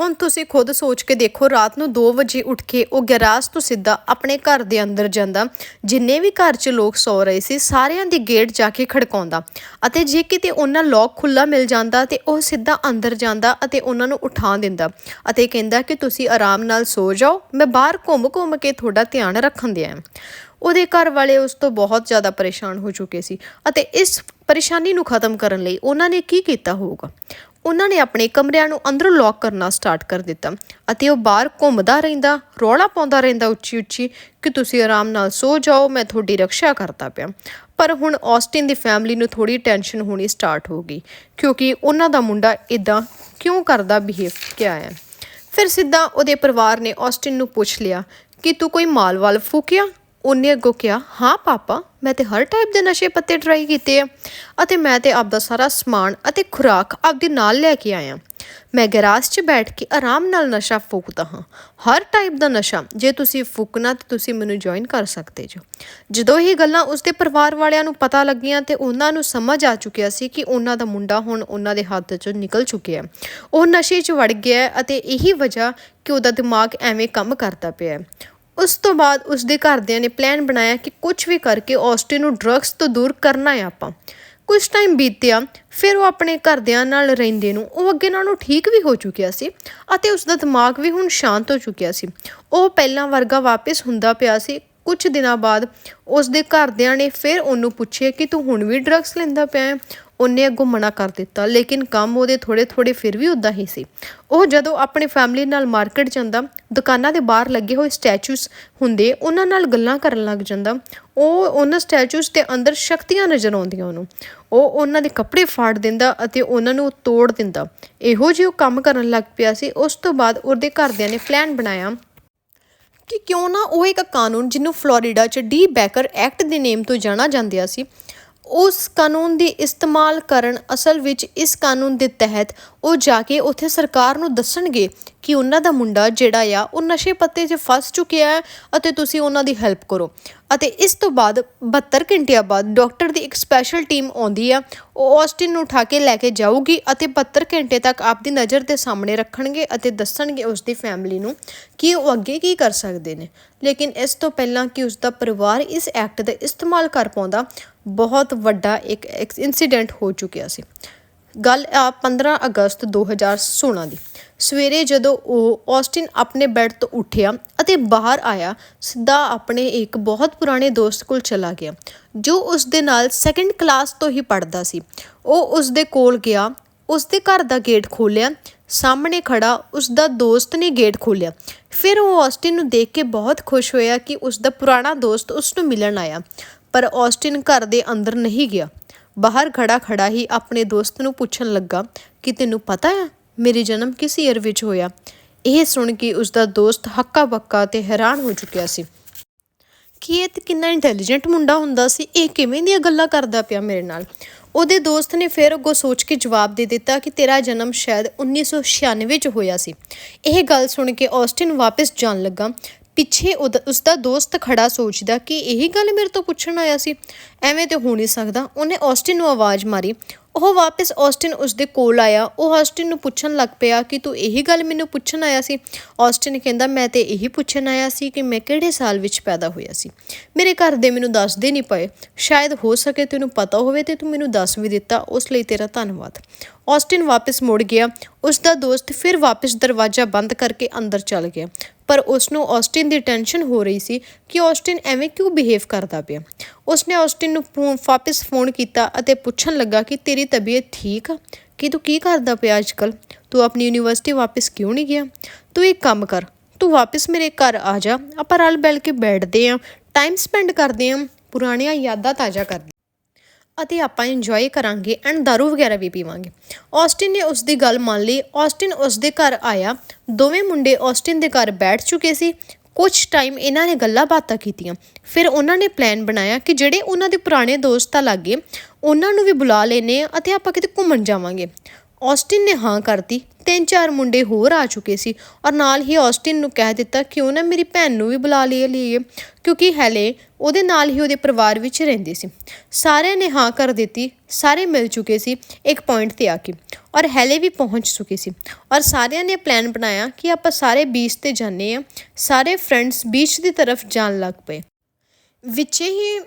ਹੁਣ ਤੁਸੀਂ ਖੁਦ ਸੋਚ ਕੇ ਦੇਖੋ, ਰਾਤ ਨੂੰ 2 ਵਜੇ ਉੱਠ ਕੇ ਉਹ ਗੈਰਾਜ ਤੋਂ ਸਿੱਧਾ ਆਪਣੇ ਘਰ ਦੇ ਅੰਦਰ ਜਾਂਦਾ। ਜਿੰਨੇ ਵੀ ਘਰ 'ਚ ਲੋਕ ਸੌ ਰਹੇ ਸੀ, ਸਾਰਿਆਂ ਦੀ ਗੇਟ ਜਾ ਕੇ ਖੜਕਾਉਂਦਾ। ਅਤੇ ਜੇ ਕਿਤੇ ਉਹਨਾਂ ਲੋਕ ਖੁੱਲਾ ਮਿਲ ਜਾਂਦਾ ਤੇ ਉਹ ਸਿੱਧਾ ਅੰਦਰ ਜਾਂਦਾ ਅਤੇ ਉਹਨਾਂ ਨੂੰ ਉਠਾ ਦਿੰਦਾ। ਅਤੇ ਕਹਿੰਦਾ ਕਿ ਤੁਸੀਂ ਆਰਾਮ ਨਾਲ ਸੋ ਜਾਓ, ਮੈਂ ਬਾਹਰ ਘੁੰਮ-ਘੁੰਮ ਕੇ ਤੁਹਾਡਾ ਧਿਆਨ ਰੱਖਣ ਦਿਆਂ ਉਹਦੇ ਘਰ ਵਾਲੇ ਉਸ ਤੋਂ ਬਹੁਤ ਜ਼ਿਆਦਾ ਪਰੇਸ਼ਾਨ ਹੋ ਚੁੱਕੇ ਸੀ। ਅਤੇ ਇਸ ਪਰੇਸ਼ਾਨੀ ਨੂੰ ਖਤਮ ਕਰਨ ਲਈ ਉਹਨਾਂ ਨੇ ਕੀ ਕੀਤਾ ਹੋਊਗਾ? ਉਹਨਾਂ ਨੇ ਆਪਣੇ ਕਮਰਿਆਂ ਨੂੰ ਅੰਦਰੋਂ ਲੌਕ ਕਰਨਾ ਸਟਾਰਟ ਕਰ ਦਿੱਤਾ ਅਤੇ ਉਹ ਬਾਹਰ ਘੁੰਮਦਾ ਰਹਿੰਦਾ, ਰੌਲਾ ਪਾਉਂਦਾ ਰਹਿੰਦਾ ਉੱਚੀ ਉੱਚੀ ਕਿ ਤੁਸੀਂ ਆਰਾਮ ਨਾਲ ਸੋ ਜਾਓ, ਮੈਂ ਤੁਹਾਡੀ ਰੱਖਿਆ ਕਰਦਾ ਪਿਆ। ਪਰ ਹੁਣ ਆਸਟਿਨ ਦੀ ਫੈਮਿਲੀ ਨੂੰ ਥੋੜੀ ਟੈਨਸ਼ਨ ਹੋਣੀ ਸਟਾਰਟ ਹੋ ਗਈ ਕਿਉਂਕਿ ਉਹਨਾਂ ਦਾ ਮੁੰਡਾ ਇਦਾਂ ਕਿਉਂ ਕਰਦਾ ਬਿਹੇਵ ਕਿਆ ਹੈ। ਫਿਰ ਸਿੱਧਾ ਉਹਦੇ ਪਰਿਵਾਰ ਨੇ ਆਸਟਿਨ ਨੂੰ ਪੁੱਛ ਲਿਆ ਕਿ ਤੂੰ ਕੋਈ ਮਾਲ ਵਾਲ ਫੂਕਿਆ? ਉਹਨੇ ਅੱਗੋਂ ਕਿਹਾ, ਹਾਂ ਪਾਪਾ, ਮੈਂ ਤੇ ਹਰ ਟਾਈਪ ਦੇ ਨਸ਼ੇ ਪੱਤੇ ਟਰਾਈ ਕੀਤੇ ਆ ਅਤੇ ਮੈਂ ਤੇ ਆਪਦਾ ਸਾਰਾ ਸਮਾਨ ਅਤੇ ਖੁਰਾਕ ਆਪਦੇ ਨਾਲ ਲੈ ਕੇ ਆਇਆ। ਮੈਂ ਗੈਰਾਜ 'ਚ ਬੈਠ ਕੇ ਆਰਾਮ ਨਾਲ ਨਸ਼ਾ ਫੂਕਦਾ ਹਾਂ। ਹਰ ਟਾਈਪ ਦਾ ਨਸ਼ਾ, ਜੇ ਤੁਸੀਂ ਫੂਕਣਾ ਤਾਂ ਤੁਸੀਂ ਮੈਨੂੰ ਜੁਆਇਨ ਕਰ ਸਕਦੇ ਜੋ। ਜਦੋਂ ਇਹ ਗੱਲਾਂ ਉਸਦੇ ਪਰਿਵਾਰ ਵਾਲਿਆਂ ਨੂੰ ਪਤਾ ਲੱਗੀਆਂ ਤੇ ਉਹਨਾਂ ਨੂੰ ਸਮਝ ਆ ਚੁੱਕਿਆ ਸੀ ਕਿ ਉਹਨਾਂ ਦਾ ਮੁੰਡਾ ਹੁਣ ਉਹਨਾਂ ਦੇ ਹੱਥ 'ਚੋਂ ਨਿਕਲ ਚੁੱਕਿਆ ਉਹ ਨਸ਼ੇ 'ਚ ਵੜ ਗਿਆ ਅਤੇ ਇਹੀ ਵਜ੍ਹਾ ਕਿ ਉਹਦਾ ਦਿਮਾਗ ਐਵੇਂ ਕੰਮ ਕਰਦਾ ਪਿਆ ਉਸ ਤੋਂ ਬਾਅਦ ਉਸ ਦੇ ਘਰਦਿਆਂ ਨੇ ਪਲਾਨ ਬਣਾਇਆ ਕਿ ਕੁਝ ਵੀ ਕਰਕੇ ਆਸਟਿਨ ਨੂੰ ਡਰੱਗਸ ਤੋਂ ਦੂਰ ਕਰਨਾ ਹੈ ਆਪਾਂ। ਕੁਝ ਟਾਈਮ ਬੀਤਿਆ, ਫਿਰ ਉਹ ਆਪਣੇ ਘਰਦਿਆਂ ਨਾਲ ਰਹਿੰਦੇ ਨੂੰ, ਉਹ ਅੱਗੇ ਨਾਲੋਂ ਠੀਕ ਵੀ ਹੋ ਚੁੱਕਿਆ ਸੀ ਅਤੇ ਉਸ ਦਾ ਦਿਮਾਗ ਵੀ ਹੁਣ ਸ਼ਾਂਤ ਹੋ ਚੁੱਕਿਆ ਸੀ। ਉਹ ਪਹਿਲਾਂ ਵਰਗਾ ਵਾਪਸ ਹੁੰਦਾ ਪਿਆ ਸੀ। ਕੁਝ ਦਿਨਾਂ ਬਾਅਦ ਉਸ ਦੇ ਘਰਦਿਆਂ ਨੇ ਫਿਰ ਉਹਨੂੰ ਪੁੱਛਿਆ ਕਿ ਤੂੰ ਹੁਣ ਵੀ ਡਰੱਗਸ ਲੈਂਦਾ ਪਿਆ ਹੈ? ਉਹਨੇ ਅੱਗੋਂ ਮਨਾ ਕਰ ਦਿੱਤਾ, ਲੇਕਿਨ ਕੰਮ ਉਹਦੇ ਥੋੜੇ ਥੋੜੇ ਫਿਰ ਵੀ ਉਦਾਂ ਹੀ ਸੀ। ਉਹ ਜਦੋਂ ਆਪਣੀ ਫੈਮਿਲੀ ਨਾਲ ਮਾਰਕੀਟ ਜਾਂਦਾ, ਦੁਕਾਨਾਂ ਦੇ ਬਾਹਰ ਲੱਗੇ ਹੋਏ ਸਟੈਚੂਸ ਹੁੰਦੇ, ਉਹਨਾਂ ਨਾਲ ਗੱਲਾਂ ਕਰਨ ਲੱਗ ਜਾਂਦਾ, ਉਹ ਉਹਨਾਂ ਸਟੈਚੂਸ ਦੇ ਅੰਦਰ ਸ਼ਕਤੀਆਂ ਨਜ਼ਰ ਆਉਂਦੀਆਂ ਉਹਨੂੰ। ਉਹ ਉਹਨਾਂ ਦੇ ਕੱਪੜੇ ਫਾੜ ਦਿੰਦਾ ਅਤੇ ਉਹਨਾਂ ਨੂੰ ਤੋੜ ਦਿੰਦਾ। ਇਹੋ ਜਿਹੇ ਉਹ ਕੰਮ ਕਰਨ ਲੱਗ ਪਿਆ ਸੀ। ਉਸ ਤੋਂ ਬਾਅਦ ਉਹਦੇ ਘਰਦਿਆਂ ਨੇ ਪਲਾਨ ਬਣਾਇਆ ਕਿ ਕਿਉਂ ਨਾ ਉਹ ਇੱਕ ਕਾਨੂੰਨ ਜਿਹਨੂੰ ਫਲੋਰੀਡਾ 'ਚ ਡੀ ਬੈਕਰ ਐਕਟ ਦੇ ਨੇਮ ਤੋਂ ਜਾਣਾ ਜਾਂਦਿਆ ਸੀ ਉਸ ਕਾਨੂੰਨ ਦੀ ਇਸਤੇਮਾਲ ਕਰਨ ਅਸਲ ਵਿੱਚ ਇਸ ਕਾਨੂੰਨ ਦੇ ਤਹਿਤ ਉਹ ਜਾ ਕੇ ਉੱਥੇ ਸਰਕਾਰ ਨੂੰ ਦੱਸਣਗੇ ਕਿ ਉਹਨਾਂ ਦਾ ਮੁੰਡਾ ਜਿਹੜਾ ਆ, ਉਹ ਨਸ਼ੇ ਪੱਤੇ 'ਚ ਫਸ ਚੁੱਕਿਆ ਹੈ ਅਤੇ ਤੁਸੀਂ ਉਹਨਾਂ ਦੀ ਹੈਲਪ ਕਰੋ। ਅਤੇ ਇਸ ਤੋਂ ਬਾਅਦ 72 ਘੰਟਿਆਂ ਬਾਅਦ ਡਾਕਟਰ ਦੀ ਇੱਕ ਸਪੈਸ਼ਲ ਟੀਮ ਆਉਂਦੀ ਆ, ਉਹ ਆਸਟਿਨ ਨੂੰ ਉਠਾ ਕੇ ਲੈ ਕੇ ਜਾਊਗੀ ਅਤੇ 72 ਘੰਟੇ ਤੱਕ ਆਪਦੀ ਨਜ਼ਰ ਦੇ ਸਾਹਮਣੇ ਰੱਖਣਗੇ ਅਤੇ ਦੱਸਣਗੇ ਉਸ ਦੀ ਫੈਮਿਲੀ ਨੂੰ ਕਿ ਉਹ ਅੱਗੇ ਕੀ ਕਰ ਸਕਦੇ ਨੇ। ਲੇਕਿਨ ਇਸ ਤੋਂ ਪਹਿਲਾਂ ਕਿ ਉਸ ਦਾ ਪਰਿਵਾਰ ਇਸ ਐਕਟ ਦਾ ਇਸਤੇਮਾਲ ਕਰ ਪਾਉਂਦਾ ਬਹੁਤ ਵੱਡਾ ਇੱਕ ਇਨਸੀਡੈਂਟ ਹੋ ਚੁੱਕਿਆ ਸੀ। ਗੱਲ ਆ 15 ਅਗਸਤ 2016 ਦੀ। ਸਵੇਰੇ ਜਦੋਂ ਉਹ ਆਸਟਿਨ ਆਪਣੇ ਬੈੱਡ ਤੋਂ ਉੱਠਿਆ ਅਤੇ ਬਾਹਰ ਆਇਆ, ਸਿੱਧਾ ਆਪਣੇ ਇੱਕ ਬਹੁਤ ਪੁਰਾਣੇ ਦੋਸਤ ਕੋਲ ਚਲਾ ਗਿਆ, ਜੋ ਉਸ ਦੇ ਨਾਲ ਸੈਕੰਡ ਕਲਾਸ ਤੋਂ ਹੀ ਪੜ੍ਹਦਾ ਸੀ। ਉਹ ਉਸ ਦੇ ਕੋਲ ਗਿਆ, ਉਸ ਦੇ ਘਰ ਦਾ ਗੇਟ ਖੋਲ੍ਹਿਆ, ਸਾਹਮਣੇ ਖੜਾ ਉਸ ਦਾ ਦੋਸਤ ਨੇ ਗੇਟ ਖੋਲ੍ਹਿਆ। ਫਿਰ ਉਹ ਆਸਟਿਨ ਨੂੰ ਦੇਖ ਕੇ ਬਹੁਤ ਖੁਸ਼ ਹੋਇਆ ਕਿ ਉਸ ਦਾ ਪੁਰਾਣਾ ਦੋਸਤ ਉਸ ਨੂੰ ਮਿਲਣ ਆਇਆ। ਪਰ ਔਸਟਿਨ ਘਰ ਦੇ ਅੰਦਰ ਨਹੀਂ ਗਿਆ। ਬਾਹਰ ਖੜਾ ਖੜਾ ਹੀ ਆਪਣੇ ਦੋਸਤ ਨੂੰ ਪੁੱਛਣ ਲੱਗਾ, ਕਿ ਤੈਨੂੰ ਪਤਾ ਹੈ, ਮੇਰੇ ਜਨਮ ਕਿਸ ਈਅਰ ਵਿੱਚ ਹੋਇਆ? ਇਹ ਸੁਣ ਕੇ ਉਸ ਦਾ ਦੋਸਤ ਹੱਕਾ ਬੱਕਾ ਤੇ ਹੈਰਾਨ ਹੋ ਚੁੱਕਿਆ ਸੀ। ਕਿ ਇਹ ਤੇ ਕਿੰਨਾ ਇੰਟੈਲੀਜੈਂਟ ਮੁੰਡਾ ਹੁੰਦਾ ਸੀ? ਇਹ ਕਿਵੇਂ ਦੀਆਂ ਗੱਲਾਂ ਕਰਦਾ ਪਿਆ ਮੇਰੇ ਨਾਲ? ਉਹਦੇ ਦੋਸਤ ਨੇ ਫਿਰ ਅੱਗੋਂ ਸੋਚ ਕੇ ਜਵਾਬ ਦੇ ਦਿੱਤਾ ਕਿ ਤੇਰਾ ਜਨਮ ਸ਼ਾਇਦ 1996 'ਚ ਹੋਇਆ ਸੀ। ਇਹ ਗੱਲ ਸੁਣ ਕੇ ਆਸਟਿਨ ਵਾਪਸ ਜਾਣ ਲੱਗਾ। ਪਿੱਛੇ ਉਹਦਾ- ਉਸਦਾ ਦੋਸਤ ਖੜਾ ਸੋਚਦਾ ਕਿ ਇਹੀ ਗੱਲ ਮੇਰੇ ਤੋਂ ਪੁੱਛਣ ਆਇਆ ਸੀ। ਐਵੇਂ ਤੇ ਹੋ ਨਹੀਂ ਸਕਦਾ। ਉਹਨੇ ਆਸਟਿਨ ਨੂੰ ਆਵਾਜ਼ ਮਾਰੀ। ਉਹ ਵਾਪਸ ਆਸਟਿਨ ਉਸਦੇ ਕੋਲ ਆਇਆ। ਉਹ ਆਸਟਿਨ ਨੂੰ ਪੁੱਛਣ ਲੱਗ ਪਿਆ ਕਿ ਤੂੰ ਇਹੀ ਗੱਲ ਮੈਨੂੰ ਪੁੱਛਣ ਆਇਆ ਸੀ। ਆਸਟਿਨ ਕਹਿੰਦਾ, ਮੈਂ ਤੇ ਇਹੀ ਪੁੱਛਣ ਆਇਆ ਸੀ ਕਿ ਮੈਂ ਕਿਹੜੇ ਸਾਲ ਵਿੱਚ ਪੈਦਾ ਹੋਇਆ ਸੀ। ਮੇਰੇ ਘਰ ਦੇ ਮੈਨੂੰ ਦੱਸਦੇ ਨਹੀਂ ਪਏ। ਸ਼ਾਇਦ ਹੋ ਸਕੇ ਤੈਨੂੰ ਪਤਾ ਹੋਵੇ ਤੇ ਤੂੰ ਮੈਨੂੰ ਦੱਸ ਵੀ ਦਿੱਤਾ। ਉਸ ਲਈ ਤੇਰਾ ਧੰਨਵਾਦ। ਆਸਟਿਨ ਵਾਪਸ ਮੁੜ ਗਿਆ। ਉਸ ਦਾ ਦੋਸਤ ਫਿਰ ਵਾਪਸ ਦਰਵਾਜ਼ਾ ਬੰਦ ਕਰਕੇ ਅੰਦਰ ਚਲ ਗਿਆ। ਪਰ ਉਸ ਨੂੰ ਆਸਟਿਨ ਦੀ ਟੈਨਸ਼ਨ ਹੋ ਰਹੀ ਸੀ ਕਿ ਆਸਟਿਨ ਐਵੇਂ ਕਿਉਂ ਬਿਹੇਵ ਕਰਦਾ ਪਿਆ। ਉਸ ਨੇ ਆਸਟਿਨ ਨੂੰ ਫੋਨ, ਵਾਪਸ ਫੋਨ ਕੀਤਾ ਅਤੇ ਪੁੱਛਣ ਲੱਗਾ ਕਿ ਤੇਰੀ ਤਬੀਅਤ ਠੀਕ ਆ? ਕਿ ਤੂੰ ਕੀ ਕਰਦਾ ਪਿਆ ਅੱਜਕੱਲ ਤੂੰ ਆਪਣੀ ਯੂਨੀਵਰਸਿਟੀ ਵਾਪਸ ਕਿਉਂ ਨਹੀਂ ਗਿਆ? ਤੂੰ ਇੱਕ ਕੰਮ ਕਰ, ਤੂੰ ਵਾਪਸ ਮੇਰੇ ਘਰ ਆ ਜਾ। ਆਪਾਂ ਰਲ ਬੈਲ ਕੇ ਬੈਠਦੇ ਆਂ ਟਾਈਮ ਸਪੈਂਡ ਕਰਦੇ ਆਂ, ਪੁਰਾਣੀਆਂ ਯਾਦਾਂ ਤਾਜ਼ਾ ਕਰਦੇ ਅਤੇ ਆਪਾਂ ਇੰਜੋਏ ਕਰਾਂਗੇ ਐਂਡ ਦਾਰੂ ਵਗੈਰਾ ਵੀ ਪੀਵਾਂਗੇ। ਆਸਟਿਨ ਨੇ ਉਸ ਦੀ ਗੱਲ ਮੰਨ ਲਈ। ਆਸਟਿਨ ਉਸ ਦੇ ਘਰ ਆਇਆ। ਦੋਵੇਂ ਮੁੰਡੇ ਆਸਟਿਨ ਦੇ ਘਰ ਬੈਠ ਚੁੱਕੇ ਸੀ। ਕੁਝ ਟਾਈਮ ਇਹਨਾਂ ਨੇ ਗੱਲਾਂ ਬਾਤਾਂ ਕੀਤੀਆਂ। ਫਿਰ ਉਹਨਾਂ ਨੇ ਪਲਾਨ ਬਣਾਇਆ ਕਿ ਜਿਹੜੇ ਉਹਨਾਂ ਦੇ ਪੁਰਾਣੇ ਦੋਸਤ ਆ ਲੱਗੇ, ਉਹਨਾਂ ਨੂੰ ਵੀ ਬੁਲਾ ਲੈਨੇ ਆ ਅਤੇ ਆਪਾਂ ਕਿਤੇ ਘੁੰਮਣ ਜਾਵਾਂਗੇ। ਔਸਟਿਨ ਨੇ ਹਾਂ ਕਰਤੀ। ਤਿੰਨ ਚਾਰ ਮੁੰਡੇ ਹੋਰ ਆ ਚੁੱਕੇ ਸੀ ਔਰ ਨਾਲ ਹੀ ਔਸਟਿਨ ਨੂੰ ਕਹਿ ਦਿੱਤਾ ਕਿਉਂ ਨਾ ਮੇਰੀ ਭੈਣ ਨੂੰ ਵੀ ਬੁਲਾ ਲਿਆ ਲਈਏ, ਕਿਉਂਕਿ ਹੈਲੇ ਉਹਦੇ ਨਾਲ ਹੀ ਉਹਦੇ ਪਰਿਵਾਰ ਵਿੱਚ ਰਹਿੰਦੇ ਸੀ। ਸਾਰਿਆਂ ਨੇ ਹਾਂ ਕਰ ਦਿੱਤੀ, ਸਾਰੇ ਮਿਲ ਚੁੱਕੇ ਸੀ ਇੱਕ ਪੁਆਇੰਟ ਤੇ ਆ ਕੇ ਔਰ ਹੈਲੇ ਵੀ ਪਹੁੰਚ ਚੁੱਕੇ ਸੀ ਔਰ ਸਾਰਿਆਂ ਨੇ ਪਲਾਨ ਬਣਾਇਆ ਕਿ ਆਪਾਂ ਸਾਰੇ ਬੀਚ ਤੇ ਜਾਂਦੇ ਆ ਸਾਰੇ ਫਰੈਂਡਸ ਬੀਚ ਦੀ ਤਰਫ ਜਾਣ ਲੱਗ ਪਏ। ਵਿੱਚੇ ਹੀ